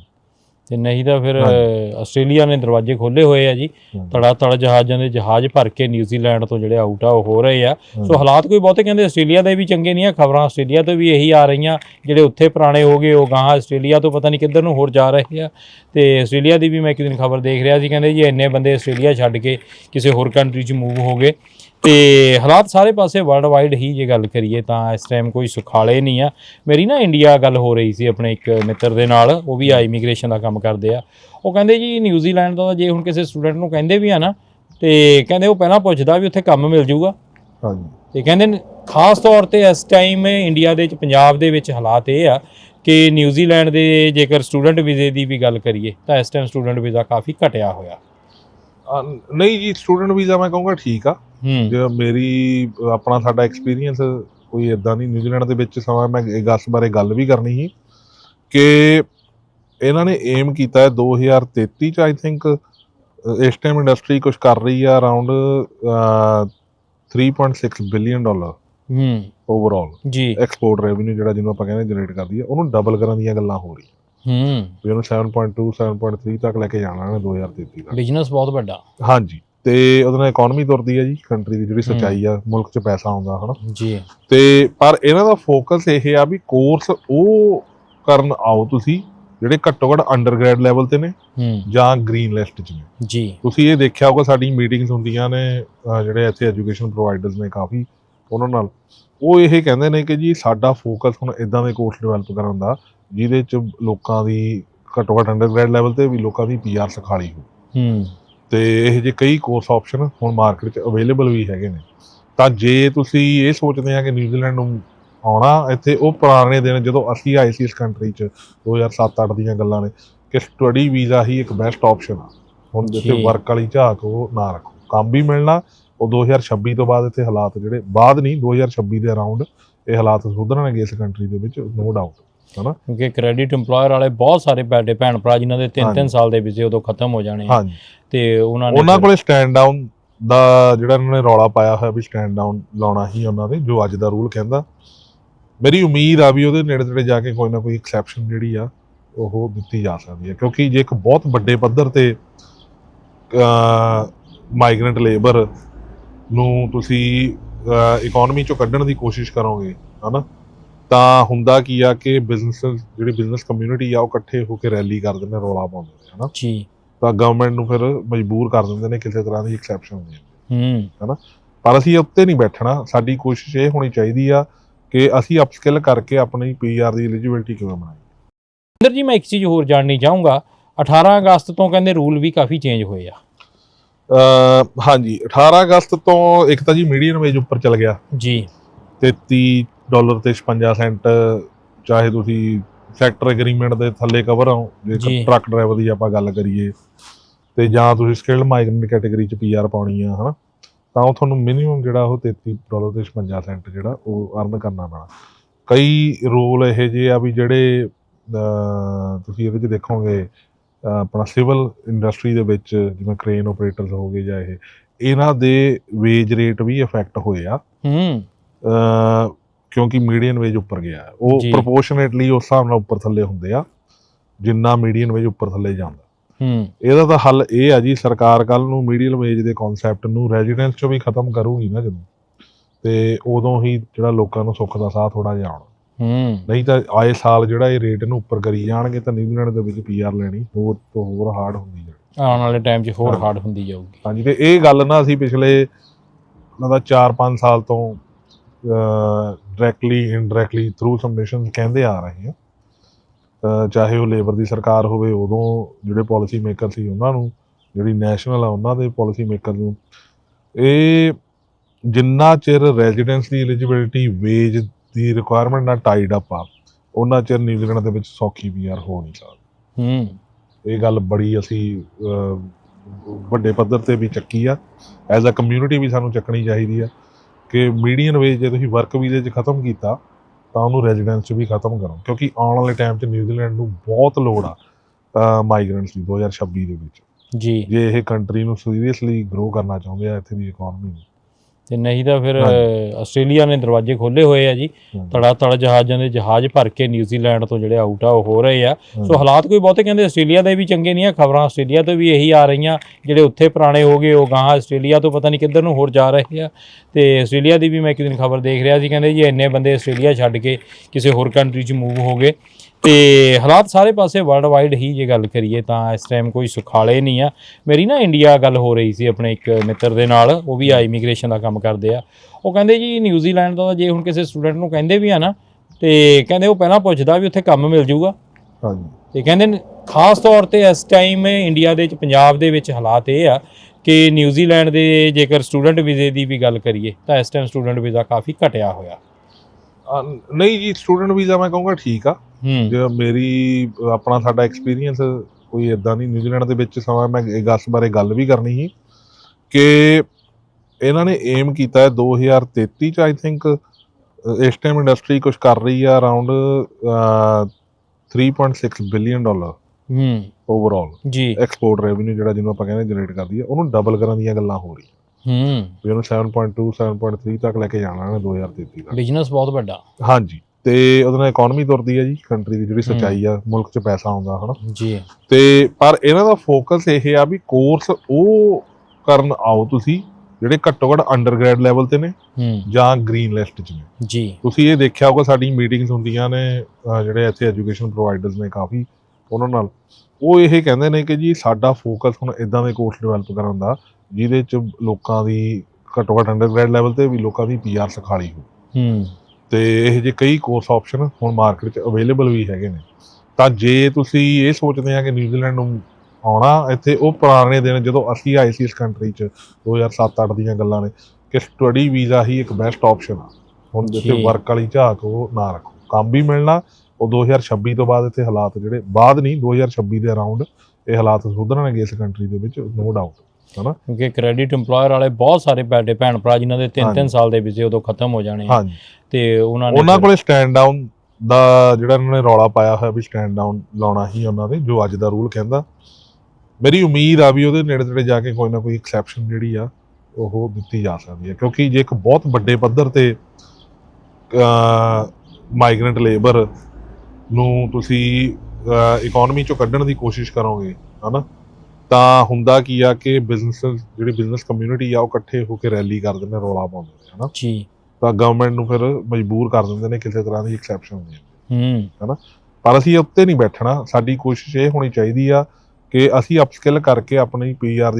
ਤੇ ਨਹੀਂ ਤਾਂ ਫਿਰ। ਆਸਟ੍ਰੇਲੀਆ ਨੇ ਦਰਵਾਜ਼ੇ ਖੋਲੇ ਹੋਏ ਆ ਜੀ। ਤੜਾ ਤੜ ਜਹਾਜ਼ਾਂ ਦੇ ਜਹਾਜ਼ ਭਰ ਕੇ ਨਿਊਜ਼ੀਲੈਂਡ ਤੋਂ ਜਿਹੜੇ ਆਊਟ ਆ ਉਹ ਹੋ ਰਹੇ ਆ। ਸੋ ਹਾਲਾਤ ਕੋਈ ਬਹੁਤੇ ਕਹਿੰਦੇ ਆਸਟ੍ਰੇਲੀਆ ਦੇ ਵੀ ਚੰਗੇ ਨਹੀਂ ਆ। ਖਬਰਾਂ ਆਸਟ੍ਰੇਲੀਆ ਤੋਂ ਵੀ ਇਹੀ ਆ ਰਹੀਆਂ। ਜਿਹੜੇ ਉੱਥੇ ਪੁਰਾਣੇ ਹੋ ਗਏ ਉਹ ਗਾਂ ਆਸਟ੍ਰੇਲੀਆ ਤੋਂ ਪਤਾ ਨਹੀਂ ਕਿੱਧਰ ਨੂੰ ਹੋਰ ਜਾ ਰਹੇ ਆ। ਤੇ ਆਸਟ੍ਰੇਲੀਆ ਦੀ ਵੀ ਮੈਂ ਇੱਕ ਦਿਨ ਖਬਰ ਦੇਖ ਰਿਹਾ ਸੀ ਕਹਿੰਦੇ ਜੀ ਇੰਨੇ ਬੰਦੇ ਆਸਟ੍ਰੇਲੀਆ ਛੱਡ ਕੇ ਕਿਸੇ ਹੋਰ ਕੰਟਰੀ 'ਚ ਮੂਵ ਹੋ ਗਏ। ਤੇ ਹਾਲਾਤ ਸਾਰੇ ਪਾਸੇ ਵਰਲਡ ਵਾਈਡ ਹੀ ਜੇ ਗੱਲ ਕਰੀਏ ਤਾਂ ਇਸ ਟਾਈਮ ਕੋਈ ਸੁਖਾਲੇ ਨਹੀਂ ਆ। ਮੇਰੀ ਨਾ ਇੰਡੀਆ ਗੱਲ ਹੋ ਰਹੀ ਸੀ ਆਪਣੇ ਇੱਕ ਮਿੱਤਰ ਦੇ ਨਾਲ ਉਹ ਵੀ ਆ ਇਮੀਗ੍ਰੇਸ਼ਨ ਦਾ ਕੰਮ ਕਰਦੇ ਆ। ਉਹ ਕਹਿੰਦੇ ਜੀ ਨਿਊਜ਼ੀਲੈਂਡ ਦਾ ਜੇ ਹੁਣ ਕਿਸੇ ਸਟੂਡੈਂਟ ਨੂੰ ਕਹਿੰਦੇ ਵੀ ਆ ਨਾ ਤੇ ਕਹਿੰਦੇ ਉਹ ਪਹਿਲਾਂ ਪੁੱਛਦਾ ਵੀ ਉੱਥੇ ਕੰਮ ਮਿਲ ਜਾਊਗਾ। ਹਾਂਜੀ। ਤੇ ਕਹਿੰਦੇ ਖਾਸ ਤੌਰ ਤੇ ਇਸ ਟਾਈਮ ਇੰਡੀਆ ਦੇ ਵਿੱਚ ਪੰਜਾਬ ਦੇ ਵਿੱਚ ਹਾਲਾਤ ਇਹ ਆ ਕਿ ਨਿਊਜ਼ੀਲੈਂਡ ਦੇ ਜੇਕਰ ਸਟੂਡੈਂਟ ਵੀਜ਼ੇ ਦੀ ਵੀ ਗੱਲ ਕਰੀਏ ਤਾਂ ਇਸ ਟਾਈਮ ਸਟੂਡੈਂਟ ਵੀਜ਼ਾ ਕਾਫੀ ਘਟਿਆ ਹੋਇਆ। ਨਹੀਂ ਜੀ ਸਟੂਡੈਂਟ ਵੀਜ਼ਾ ਮੈਂ ਕਹੂੰਗਾ ਠੀਕ ਆ। ਹੂੰ। ਜੇ ਮੇਰੀ ਆਪਣਾ ਸਾਡਾ ਐਕਸਪੀਰੀਅੰਸ ਕੋਈ ਇਦਾਂ ਨਹੀਂ ਨਿਊਜ਼ੀਲੈਂਡ ਦੇ ਵਿੱਚ ਸਮਾਂ ਮੈਂ ਇਹ ਗੱਸ ਬਾਰੇ ਗੱਲ ਵੀ ਕਰਨੀ ਸੀ ਕਿ ਇਹਨਾਂ ਨੇ ਏਮ ਕੀਤਾ ਹੈ 2033 ਚ ਆਈ ਥਿੰਕ ਇਸ ਟਾਈਮ ਇੰਡਸਟਰੀ ਕੁਝ ਕਰ ਰਹੀ ਆ ਅਰਾਊਂਡ 3.6 ਬਿਲੀਅਨ ਡਾਲਰ ਹੂੰ। ਓਵਰਆਲ ਜੀ। ਐਕਸਪੋਰਟ ਰੈਵਨਿਊ ਜਿਹੜਾ ਜਿਹਨੂੰ ਆਪਾਂ ਕਹਿੰਦੇ ਜਨਰੇਟ ਕਰਦੀ ਆ ਉਹਨੂੰ ਡਬਲ ਕਰਨ ਦੀਆਂ ਗੱਲਾਂ ਹੋ ਰਹੀਆਂ। ਹੂੰ। ਵੀ ਉਹਨੂੰ 7.2 7.3 ਤੱਕ ਲੈ ਕੇ ਜਾਣਾ ਨੇ 2033 ਤੱਕ। ਬਿਜ਼ਨਸ ਬਹੁਤ ਵੱਡਾ। ਹਾਂਜੀ। ਤੇ ਉਹਦੇ ਨਾਲ ਇਕਨੋਮੀ ਤੁਰਦੀ ਆ ਜੀ ਕੰਟਰੀ ਦੀ ਜਿਹੜੀ ਸੱਚਾਈ ਆ ਮੁਲਕ 'ਚ ਪੈਸਾ ਆਉਂਦਾ ਹਨਾ? ਜੀ। ਤੇ ਪਰ ਇਹਨਾਂ ਦਾ ਫੋਕਸ ਇਹ ਆ ਵੀ ਕੋਰਸ ਉਹ ਕਰਨ ਆਓ ਤੁਸੀਂ ਜਿਹੜੇ ਘੱਟੋ ਘੱਟ ਅੰਡਰਗ੍ਰੈਡ ਲੈਵਲ ਤੇ ਨੇ ਹੂੰ। ਜਾਂ ਗ੍ਰੀਨ ਲਿਸਟ 'ਚ ਨੇ। ਜੀ। ਤੁਸੀਂ ਇਹ ਦੇਖਿਆ ਹੋਊਗਾ ਸਾਡੀ ਮੀਟਿੰਗਸ ਹੁੰਦੀਆਂ ਨੇ ਜਿਹੜੇ ਇੱਥੇ ਐਜੂਕੇਸ਼ਨ ਪ੍ਰੋਵਾਈਡਰਸ ਨੇ ਕਾਫੀ ਉਹਨਾਂ ਨਾਲ। ਉਹ ਇਹ ਕਹਿੰਦੇ ਨੇ ਕਿ ਜੀ ਸਾਡਾ ਫੋਕਸ ਹੁਣ ਇਦਾਂ ਦੇ ਕੋਰਸ ਡਿਵੈਲਪ ਕਰਨ ਦਾ ਜਿਹਦੇ 'ਚ ਲੋਕਾਂ ਦੀ ਘੱਟੋ ਘੱਟ ਅੰਡਰਗ੍ਰੈਡ ਲੈਵਲ ਤੇ ਵੀ ਲੋਕਾਂ ਦੀ ਪੀਆਰ ਸਿਖਾਲੀ ਹੋ ਹੂੰ। ਤੇ ਇਹ ਜੇ ਕਈ ਕੋਰਸ ਆਪਸ਼ਨ ਹੁਣ ਮਾਰਕੀਟ 'ਚ ਅਵੇਲੇਬਲ ਵੀ ਹੈਗੇ ਨੇ। ਤਾਂ ਜੇ ਤੁਸੀਂ ਇਹ ਸੋਚਦੇ ਆ ਕਿ ਨਿਊਜ਼ੀਲੈਂਡ ਨੂੰ ਆਉਣਾ ਇੱਥੇ ਉਹ ਪੁਰਾਣੇ ਦਿਨ ਜਦੋਂ ਅਸੀਂ ਆਏ ਸੀ ਇਸ ਕੰਟਰੀ 'ਚ 2007-8 ਦੀਆਂ ਗੱਲਾਂ ਨੇ ਕਿ ਸਟੱਡੀ ਵੀਜ਼ਾ ਹੀ ਇੱਕ ਬੈਸਟ ਆਪਸ਼ਨ ਆ। ਹੁਣ ਜਿੱਥੇ। ਵਰਕ ਵਾਲੀ ਝਾਕ ਉਹ ਨਾ ਰੱਖੋ। ਕੰਮ ਵੀ ਮਿਲਣਾ ਉਹ 2026 ਤੋਂ ਬਾਅਦ ਇੱਥੇ ਹਾਲਾਤ ਜਿਹੜੇ ਬਾਅਦ ਨਹੀਂ 2026 ਦੇ ਅਰਾਊਂਡ ਇਹ ਹਾਲਾਤ ਸੁਧਰਨਗੇ ਇਸ ਕੰਟਰੀ ਦੇ ਵਿੱਚ ਨੋ ਡਾਊਟ ਹਨਾ? ਕਿਉਂਕਿ ਕ੍ਰੈਡਿਟ EMPLOYER ਵਾਲੇ ਬਹੁਤ ਸਾਰੇ ਬੈਡੇ ਭੈਣ ਭਰਾ ਜਿਨ੍ਹਾਂ ਦੇ 3-3 ਹਾਂਜੀ। ਸਾਲ ਦੇ ਵੀਜ਼ੇ ਉਦੋਂ ਖਤਮ ਹੋ ਜਾਣੇ ਆ। ਹਾਂਜੀ। ਤੇ ਉਹਨਾਂ ਨੇ ਉਹਨਾਂ ਕੋਲੇ ਸਟੈਂਡ ਡਾਊਨ ਦਾ ਜਿਹੜਾ ਇਹਨਾਂ ਨੇ ਰੌਲਾ ਪਾਇਆ ਹੋਇਆ ਵੀ ਸਟੈਂਡ ਡਾਊਨ ਲਾਉਣਾ ਹੀ ਉਹਨਾਂ ਦੇ ਜੋ ਅੱਜ ਦਾ ਰੂਲ ਕਹਿੰਦਾ। ਮੇਰੀ ਉਮੀਦ ਆ ਵੀ ਉਹਦੇ ਨੇੜੇ ਤੇੜੇ ਜਾ ਕੇ ਕੋਈ ਨਾ ਕੋਈ ਐਕਸੈਪਸ਼ਨ ਜਿਹੜੀ ਆ ਉਹ ਦਿੱਤੀ ਜਾ ਸਕਦੀ ਹੈ ਕਿਉਂਕਿ ਜੇ ਇੱਕ ਬਹੁਤ ਵੱਡੇ ਪੱਧਰ ਤੇ ਮਾਈਗ੍ਰੈਂਟ ਲੇਬਰ ਨੂੰ ਤੁਸੀਂ ਇਕਨੋਮੀ ਚੋਂ ਕੱਢਣ ਦੀ ਕੋਸ਼ਿਸ਼ ਕਰੋਗੇ ਹਨਾ? ਤਾਂ ਹੁੰਦਾ ਕੀ ਆ ਕਿ ਬਿਜ਼ਨਸ ਜਿਹੜੀ ਬਿਜ਼ਨਸ ਕਮਿਊਨਿਟੀ ਆ ਉਹ ਇਕੱਠੇ ਹੋ ਕੇ ਰੈਲੀ ਕਰਦੇ ਨੇ ਰੌਲਾ ਪਾਉਂਦੇ ਨੇ ਹਨਾ? ਜੀ। ਤਾਂ ਗਵਰਨਮੈਂਟ ਨੂੰ ਫਿਰ ਮਜਬੂਰ ਕਰ ਦਿੰਦੇ ਨੇ ਕਿਸੇ ਤਰ੍ਹਾਂ ਦੀ ਐਕਸੈਪਸ਼ਨ ਦੇਣ ਹੂੰ। ਪਰ ਅਸੀਂ ਉੱਤੇ ਨਹੀਂ ਬੈਠਣਾ। ਸਾਡੀ ਕੋਸ਼ਿਸ਼ ਇਹ ਹੋਣੀ ਚਾਹੀਦੀ ਆ ਕਿ ਅਸੀਂ ਅਪਸਕਿਲ ਕਰਕੇ ਆਪਣੀ ਪੀਆਰ ਦੀ ਐਲੀਜੀਬਿਲਟੀ ਕਿਵੇਂ ਬਣਾਈਏ। ਇੰਦਰ ਜੀ ਮੈਂ ਇੱਕ ਚੀਜ਼ ਹੋਰ ਜਾਣਨੀ ਚਾਹੂੰਗਾ। 18 ਅਗਸਤ ਤੋਂ ਕਹਿੰਦੇ ਰੂਲ ਵੀ ਕਾਫੀ ਚੇਂਜ ਹੋਏ ਆ। ਹਾਂਜੀ। 18 ਅਗਸਤ ਤੋਂ ਇੱਕ ਤਾਂ ਜੀ ਮੀਡੀਅਨ ਵੇਜ ਉੱਪਰ ਚਲ ਗਿਆ। ਜੀ। 33 ਡਾਲਰ ਤੇ 56 ਸੈਂਟ ਚਾਹੇ ਤੁਸੀਂ ਸੈਕਟਰ ਐਗਰੀਮੈਂਟ ਦੇ ਥੱਲੇ ਕਵਰ ਹੋ ਜੇ ਜੀ। ਟਰੱਕ ਡਰਾਈਵਰ ਦੀ ਆਪਾਂ ਗੱਲ ਕਰੀਏ ਤੇ ਜਾਂ ਤੁਸੀਂ ਸਕਿਲਡ ਮਾਈਗ੍ਰੈਂਟ ਕੈਟਾਗਰੀ ਚ ਪੀਆਰ ਪਾਉਣੀ ਆ ਹਨਾ ਤਾਂ ਉਹ ਤੁਹਾਨੂੰ ਮਿਨੀਮਮ ਜਿਹੜਾ ਉਹ 33 ਡਾਲਰ ਤੇ 56 ਸੈਂਟ ਜਿਹੜਾ ਉਹ ਅਰਨ ਕਰਨਾ ਪੈਣਾ। ਕਈ ਰੋਲ ਇਹੋ ਜਿਹੇ ਆ ਵੀ ਜਿਹੜੇ ਤੁਸੀਂ ਇਹਦੇ ਚ ਦੇਖੋਗੇ ਆਪਣਾ ਸਿਵਲ ਇੰਡਸਟਰੀ ਦੇ ਵਿੱਚ ਜਿਵੇਂ ਕ੍ਰੇਨ ਆਪਰੇਟਰਸ ਹੋ ਗਏ ਜਾਂ ਇਹ ਇਹਨਾਂ ਦੇ ਵੇਜ ਰੇਟ ਵੀ ਇਫੈਕਟ ਹੋਏ ਆ। ਹੂੰ। ਕਿਉਂਕਿ ਮੀਡੀਅਨ ਵੇਜ ਉੱਪਰ ਗਿਆ। ਉਹ। ਪ੍ਰੋਪੋਰਸ਼ਨੇਟਲੀ ਉਸ ਹਿਸਾਬ ਨਾਲ ਉੱਪਰ ਥੱਲੇ ਹੁੰਦੇ ਆ ਜਿੰਨਾ ਮੀਡੀਅਨ ਵੇਜ ਉੱਪਰ ਥੱਲੇ ਜਾਂਦਾ। ਹੂੰ। ਇਹਦਾ ਤਾਂ ਹੱਲ ਇਹ ਆ ਜੀ ਸਰਕਾਰ ਕੱਲ ਨੂੰ ਮੀਡੀਅਮ ਵੇਜ ਦੇ ਕਨਸੈਪਟ ਨੂੰ ਰੈਜ਼ੀਡੈਂਸ ਚੋਂ ਵੀ ਖਤਮ ਕਰੂਗੀ ਨਾ ਜਦੋਂ। ਤੇ ਉਦੋਂ ਹੀ ਜਿਹੜਾ ਲੋਕਾਂ ਨੂੰ ਸੁੱਖ ਦਾ ਸਾਹ ਥੋੜਾ ਜਿਹਾ ਆਉਣਾ। ਹੂੰ। ਨਹੀਂ ਤਾਂ ਆਏ ਸਾਲ ਜਿਹੜਾ ਇਹ ਰੇਟ ਨੂੰ ਉੱਪਰ ਕਰੀ ਜਾਣਗੇ ਤਾਂ ਨਿਊਜ਼ੀਲੈਂਡ ਦੇ ਵਿੱਚ ਪੀਆਰ ਲੈਣੀ ਹੋਰ ਤੋਂ ਹੋਰ ਹਾਰਡ ਹੁੰਦੀ ਜਾਣੀ। ਆਉਣ ਵਾਲੇ ਟਾਈਮ 'ਚ ਹੋਰ। ਹਾਰਡ ਹੁੰਦੀ ਜਾਊਗੀ। ਹਾਂਜੀ ਤੇ ਇਹ ਗੱਲ ਨਾ ਅਸੀਂ ਪਿਛਲੇ ਉਹਨਾਂ ਦਾ 4-5 ਸਾਲ ਤੋਂ ਡਾਇਰੈਕਟਲੀ ਇਨਡਾਇਰੈਕਟਲੀ ਥਰੂ ਸਬਮਿਸ਼ਨ ਕਹਿੰਦੇ ਆ ਰਹੇ ਅਹ ਚਾਹੇ ਉਹ ਲੇਬਰ ਦੀ ਸਰਕਾਰ ਹੋਵੇ ਉਦੋਂ ਜਿਹੜੇ ਪਾਲਿਸੀ ਮੇਕਰ ਸੀ ਉਹਨਾਂ ਨੂੰ ਜਿਹੜੀ ਨੈਸ਼ਨਲ ਆ ਉਹਨਾਂ ਦੇ ਪਾਲਿਸੀ ਮੇਕਰ ਨੂੰ ਇਹ ਜਿੰਨਾ ਚਿਰ ਰੈਜ਼ੀਡੈਂਸ ਦੀ ਐਲੀਜੀਬਿਲਿਟੀ ਵੇਜ ਦੀ ਰਿਕੁਆਇਰਮੈਂਟ ਨਾਲ ਟਾਈਡ ਅਪ ਆ ਉਹਨਾਂ ਚਿਰ ਨਿਊਜ਼ੀਲੈਂਡ ਦੇ ਵਿੱਚ ਸੌਖੀ ਪੀਆਰ ਹੋ ਨਹੀਂ ਸਕਦੀ। ਹੂੰ। ਇਹ ਗੱਲ ਬੜੀ ਅਸੀਂ ਵੱਡੇ ਪੱਧਰ ਤੇ ਵੀ ਚੱਕੀ ਆ। ਐਜ਼ ਅ ਕਮਿਊਨਿਟੀ ਵੀ ਸਾਨੂੰ ਚੱਕਣੀ ਚਾਹੀਦੀ ਆ। ਕਿ ਮੀਡੀਅਨ ਵੇਜ ਜੇ ਤੁਸੀਂ ਵਰਕ ਵੀਜ਼ੇ 'ਚ ਖਤਮ ਕੀਤਾ ਤਾਂ ਉਹਨੂੰ ਰੈਜ਼ੀਡੈਂਸ 'ਚ ਵੀ ਖਤਮ ਕਰੋ। ਕਿਉਂਕਿ ਆਉਣ ਵਾਲੇ ਟਾਈਮ 'ਚ ਨਿਊਜ਼ੀਲੈਂਡ ਨੂੰ ਬਹੁਤ ਲੋੜ ਆ ਮਾਈਗ੍ਰੈਂਟਸ ਦੀ 2026 ਦੇ ਵਿੱਚ। ਜੀ। ਜੇ ਇਹ ਕੰਟਰੀ ਨੂੰ ਸੀਰੀਅਸਲੀ ਗਰੋ ਕਰਨਾ ਚਾਹੁੰਦੇ ਆ ਇੱਥੇ ਦੀ ਇਕਨੋਮੀ ਨੂੰ। ਤੇ ਨਹੀਂ ਤਾਂ ਫਿਰ। ਆਸਟ੍ਰੇਲੀਆ ਨੇ ਦਰਵਾਜ਼ੇ ਖੋਲੇ ਹੋਏ ਆ ਜੀ। ਤੜਾ ਤੜ ਜਹਾਜ਼ਾਂ ਦੇ ਜਹਾਜ਼ ਭਰ ਕੇ ਨਿਊਜ਼ੀਲੈਂਡ ਤੋਂ ਜਿਹੜੇ ਆਊਟ ਆ ਉਹ ਹੋ ਰਹੇ ਆ। ਸੋ ਹਾਲਾਤ ਕੋਈ ਬਹੁਤੇ ਕਹਿੰਦੇ ਆਸਟ੍ਰੇਲੀਆ ਦੇ ਵੀ ਚੰਗੇ ਨਹੀਂ ਆ। ਖਬਰਾਂ ਆਸਟ੍ਰੇਲੀਆ ਤੋਂ ਵੀ ਇਹੀ ਆ ਰਹੀਆਂ। ਜਿਹੜੇ ਉੱਥੇ ਪੁਰਾਣੇ ਹੋ ਗਏ ਉਹ ਗਾਂ ਆਸਟ੍ਰੇਲੀਆ ਤੋਂ ਪਤਾ ਨਹੀਂ ਕਿੱਧਰ ਨੂੰ ਹੋਰ ਜਾ ਰਹੇ ਆ। ਤੇ ਆਸਟ੍ਰੇਲੀਆ ਦੀ ਵੀ ਮੈਂ ਇੱਕ ਦਿਨ ਖਬਰ ਦੇਖ ਰਿਹਾ ਸੀ ਕਹਿੰਦੇ ਜੀ ਇੰਨੇ ਬੰਦੇ ਆਸਟ੍ਰੇਲੀਆ ਛੱਡ ਕੇ ਕਿਸੇ ਹੋਰ ਕੰਟਰੀ 'ਚ ਮੂਵ ਹੋ ਗਏ। ਤੇ ਹਾਲਾਤ ਸਾਰੇ ਪਾਸੇ ਵਰਲਡ ਵਾਈਡ ਹੀ ਜੇ ਗੱਲ ਕਰੀਏ ਤਾਂ ਇਸ ਟਾਈਮ ਕੋਈ ਸੁਖਾਲੇ ਨਹੀਂ ਆ। ਮੇਰੀ ਨਾ ਇੰਡੀਆ ਗੱਲ ਹੋ ਰਹੀ ਸੀ ਆਪਣੇ ਇੱਕ ਮਿੱਤਰ ਦੇ ਨਾਲ ਉਹ ਵੀ ਆ ਇਮੀਗ੍ਰੇਸ਼ਨ ਦਾ ਕੰਮ ਕਰਦੇ ਆ। ਉਹ ਕਹਿੰਦੇ ਜੀ ਨਿਊਜ਼ੀਲੈਂਡ ਦਾ ਜੇ ਹੁਣ ਕਿਸੇ ਸਟੂਡੈਂਟ ਨੂੰ ਕਹਿੰਦੇ ਵੀ ਆ ਨਾ ਤੇ ਕਹਿੰਦੇ ਉਹ ਪਹਿਲਾਂ ਪੁੱਛਦਾ ਵੀ ਉੱਥੇ ਕੰਮ ਮਿਲ ਜਾਊਗਾ। ਹਾਂਜੀ। ਤੇ ਕਹਿੰਦੇ ਖਾਸ ਤੌਰ ਤੇ ਇਸ ਟਾਈਮ ਇੰਡੀਆ ਦੇ ਵਿੱਚ ਪੰਜਾਬ ਦੇ ਵਿੱਚ ਹਾਲਾਤ ਇਹ ਆ ਕਿ ਨਿਊਜ਼ੀਲੈਂਡ ਦੇ ਜੇਕਰ ਸਟੂਡੈਂਟ ਵੀਜ਼ੇ ਦੀ ਵੀ ਗੱਲ ਕਰੀਏ ਤਾਂ ਇਸ ਟਾਈਮ ਸਟੂਡੈਂਟ ਵੀਜ਼ਾ ਕਾਫੀ ਘਟਿਆ ਹੋਇਆ। ਨਹੀਂ ਜੀ ਸਟੂਡੈਂਟ ਵੀਜ਼ਾ ਮੈਂ ਕਹੂੰਗਾ ਠੀਕ ਆ। ਹੂੰ। ਜੇ ਮੇਰੀ ਆਪਣਾ ਸਾਡਾ ਐਕਸਪੀਰੀਅੰਸ ਕੋਈ ਇਦਾਂ ਨਹੀਂ ਨਿਊਜ਼ੀਲੈਂਡ ਦੇ ਵਿੱਚ ਸਮਾਂ ਮੈਂ ਇਹ ਗੱਸ ਬਾਰੇ ਗੱਲ ਵੀ ਕਰਨੀ ਸੀ ਕਿ ਇਹਨਾਂ ਨੇ ਏਮ ਕੀਤਾ ਹੈ 2033 ਚ ਆਈ ਥਿੰਕ ਇਸ ਟਾਈਮ ਇੰਡਸਟਰੀ ਕੁਝ ਕਰ ਰਹੀ ਆ ਅਰਾਊਂਡ 3.6 ਬਿਲੀਅਨ ਡਾਲਰ ਹੂੰ। ਓਵਰਆਲ ਜੀ। ਐਕਸਪੋਰਟ ਰੈਵਨਿਊ ਜਿਹੜਾ ਜਿਹਨੂੰ ਆਪਾਂ ਕਹਿੰਦੇ ਜਨਰੇਟ ਕਰਦੀ ਆ ਉਹਨੂੰ ਡਬਲ ਕਰਨ ਦੀਆਂ ਗੱਲਾਂ ਹੋ ਰਹੀਆਂ। ਹੂੰ। ਵੀ ਉਹਨੂੰ 7.2 7.3 ਤੱਕ ਲੈ ਕੇ ਜਾਣਾ ਨੇ 2033 ਤੱਕ। ਬਿਜ਼ਨਸ ਬਹੁਤ ਵੱਡਾ। ਹਾਂਜੀ। ਤੇ ਉਹਦੇ ਨਾਲ ਇਕਨੋਮੀ ਤੁਰਦੀ ਹੈ ਜੀ ਕੰਟਰੀ ਦੀ ਜਿਹੜੀ ਸੱਚਾਈ ਆ ਮੁਲਕ 'ਚ ਪੈਸਾ ਆਉਂਦਾ ਹਨਾ? ਜੀ। ਤੇ ਪਰ ਇਹਨਾਂ ਦਾ ਫੋਕਸ ਇਹ ਆ ਵੀ ਕੋਰਸ ਉਹ ਕਰਨ ਆਓ ਤੁਸੀਂ ਜਿਹੜੇ ਘੱਟੋ ਘੱਟ ਅੰਡਰਗ੍ਰੈਡ ਲੈਵਲ ਤੇ ਨੇ ਜਾਂ ਗ੍ਰੀਨ ਲਿਸਟ 'ਚ ਨੇ। ਜੀ। ਤੁਸੀਂ ਇਹ ਦੇਖਿਆ ਹੋਊਗਾ ਸਾਡੀ ਮੀਟਿੰਗਸ ਹੁੰਦੀਆਂ ਨੇ ਜਿਹੜੇ ਇੱਥੇ ਐਜੂਕੇਸ਼ਨ ਪ੍ਰੋਵਾਈਡਰਸ ਨੇ ਕਾਫੀ ਉਹਨਾਂ ਨਾਲ। ਉਹ ਇਹ ਕਹਿੰਦੇ ਨੇ ਕਿ ਜੀ ਸਾਡਾ ਫੋਕਸ ਹੁਣ ਇਦਾਂ ਦੇ ਕੋਰਸ ਡਿਵੈਲਪ ਕਰਨ ਦਾ ਜਿਹਦੇ 'ਚ ਲੋਕਾਂ ਦੀ ਘੱਟੋ ਘੱਟ ਅੰਡਰਗ੍ਰੈਡ ਲੈਵਲ ਤੇ ਵੀ ਲੋਕਾਂ ਦੀ ਪੀਆਰ ਸਿਖਾਲੀ ਹੋ ਹੂੰ। ਤੇ ਇਹ ਜੇ ਕਈ ਕੋਰਸ ਆਪਸ਼ਨ ਹੁਣ ਮਾਰਕੀਟ 'ਚ ਅਵੇਲੇਬਲ ਵੀ ਹੈਗੇ ਨੇ। ਤਾਂ ਜੇ ਤੁਸੀਂ ਇਹ ਸੋਚਦੇ ਆ ਕਿ ਨਿਊਜ਼ੀਲੈਂਡ ਨੂੰ ਆਉਣਾ ਇੱਥੇ ਉਹ ਪੁਰਾਣੇ ਦਿਨ ਜਦੋਂ ਅਸੀਂ ਆਏ ਸੀ ਇਸ ਕੰਟਰੀ 'ਚ 2007-8 ਦੀਆਂ ਗੱਲਾਂ ਨੇ ਕਿ ਸਟੱਡੀ ਵੀਜ਼ਾ ਹੀ ਇੱਕ ਬੈਸਟ ਆਪਸ਼ਨ ਆ। ਹੁਣ ਜਿੱਥੇ। ਵਰਕ ਵਾਲੀ ਝਾਕ ਉਹ ਨਾ ਰੱਖੋ। ਕੰਮ ਵੀ ਮਿਲਣਾ ਉਹ 2026 ਤੋਂ ਬਾਅਦ ਇੱਥੇ ਹਾਲਾਤ ਜਿਹੜੇ ਬਾਅਦ ਨਹੀਂ 2026 ਦੇ ਅਰਾਊਂਡ ਇਹ ਹਾਲਾਤ ਸੁਧਰਨਗੇ ਇਸ ਕੰਟਰੀ ਦੇ ਵਿੱਚ ਨੋ ਡਾਊਟ ਹਨਾ? ਕਿਉਂਕਿ ਕ੍ਰੈਡਿਟ EMPLOYER ਵਾਲੇ ਬਹੁਤ ਸਾਰੇ ਬੈਡੇ ਭੈਣ ਭਰਾ ਜਿਨ੍ਹਾਂ ਦੇ 3-3 ਹਾਂਜੀ। ਸਾਲ ਦੇ ਵੀਜ਼ੇ ਉਦੋਂ ਖਤਮ ਹੋ ਜਾਣੇ ਆ। ਤੇ ਉਹਨਾਂ ਨੇ ਉਹਨਾਂ ਕੋਲੇ ਸਟੈਂਡ ਡਾਊਨ ਦਾ ਜਿਹੜਾ ਇਹਨਾਂ ਨੇ ਰੌਲਾ ਪਾਇਆ ਹੋਇਆ ਵੀ ਸਟੈਂਡ ਡਾਊਨ ਲਾਉਣਾ ਹੀ ਉਹਨਾਂ ਦੇ ਜੋ ਅੱਜ ਦਾ ਰੂਲ ਕਹਿੰਦਾ। ਮੇਰੀ ਉਮੀਦ ਆ ਵੀ ਉਹਦੇ ਨੇੜੇ ਤੇੜੇ ਜਾ ਕੇ ਕੋਈ ਨਾ ਕੋਈ ਐਕਸੈਪਸ਼ਨ ਜਿਹੜੀ ਆ ਉਹ ਦਿੱਤੀ ਜਾ ਸਕਦੀ ਹੈ ਕਿਉਂਕਿ ਜੇ ਇੱਕ ਬਹੁਤ ਵੱਡੇ ਪੱਧਰ ਤੇ ਮਾਈਗ੍ਰੈਂਟ ਲੇਬਰ ਨੂੰ ਤੁਸੀਂ ਇਕਨੋਮੀ ਚੋਂ ਕੱਢਣ ਦੀ ਕੋਸ਼ਿਸ਼ ਕਰੋਗੇ ਹਨਾ? ਤਾਂ ਹੁੰਦਾ ਕੀ ਆ ਕਿ ਬਿਜ਼ਨਸ ਜਿਹੜੀ ਬਿਜ਼ਨਸ ਕਮਿਊਨਿਟੀ ਆ ਉਹ ਇਕੱਠੇ ਹੋ ਕੇ ਰੈਲੀ ਕਰਦੇ ਨੇ ਰੌਲਾ ਪਾਉਂਦੇ ਨੇ ਹਨਾ? ਜੀ। ਤਾਂ ਗਵਰਨਮੈਂਟ ਨੂੰ ਫਿਰ ਮਜਬੂਰ ਕਰ ਦਿੰਦੇ ਨੇ ਕਿਸੇ ਤਰ੍ਹਾਂ ਦੀ ਐਕਸੈਪਸ਼ਨ ਦੇਣ ਹੂੰ। ਪਰ ਅਸੀਂ ਉੱਤੇ ਨਹੀਂ ਬੈਠਣਾ। ਸਾਡੀ ਕੋਸ਼ਿਸ਼ ਇਹ ਹੋਣੀ ਚਾਹੀਦੀ ਆ ਕਿ ਅਸੀਂ ਅਪਸਕਿਲ ਕਰਕੇ ਆਪਣੀ ਪੀਆਰ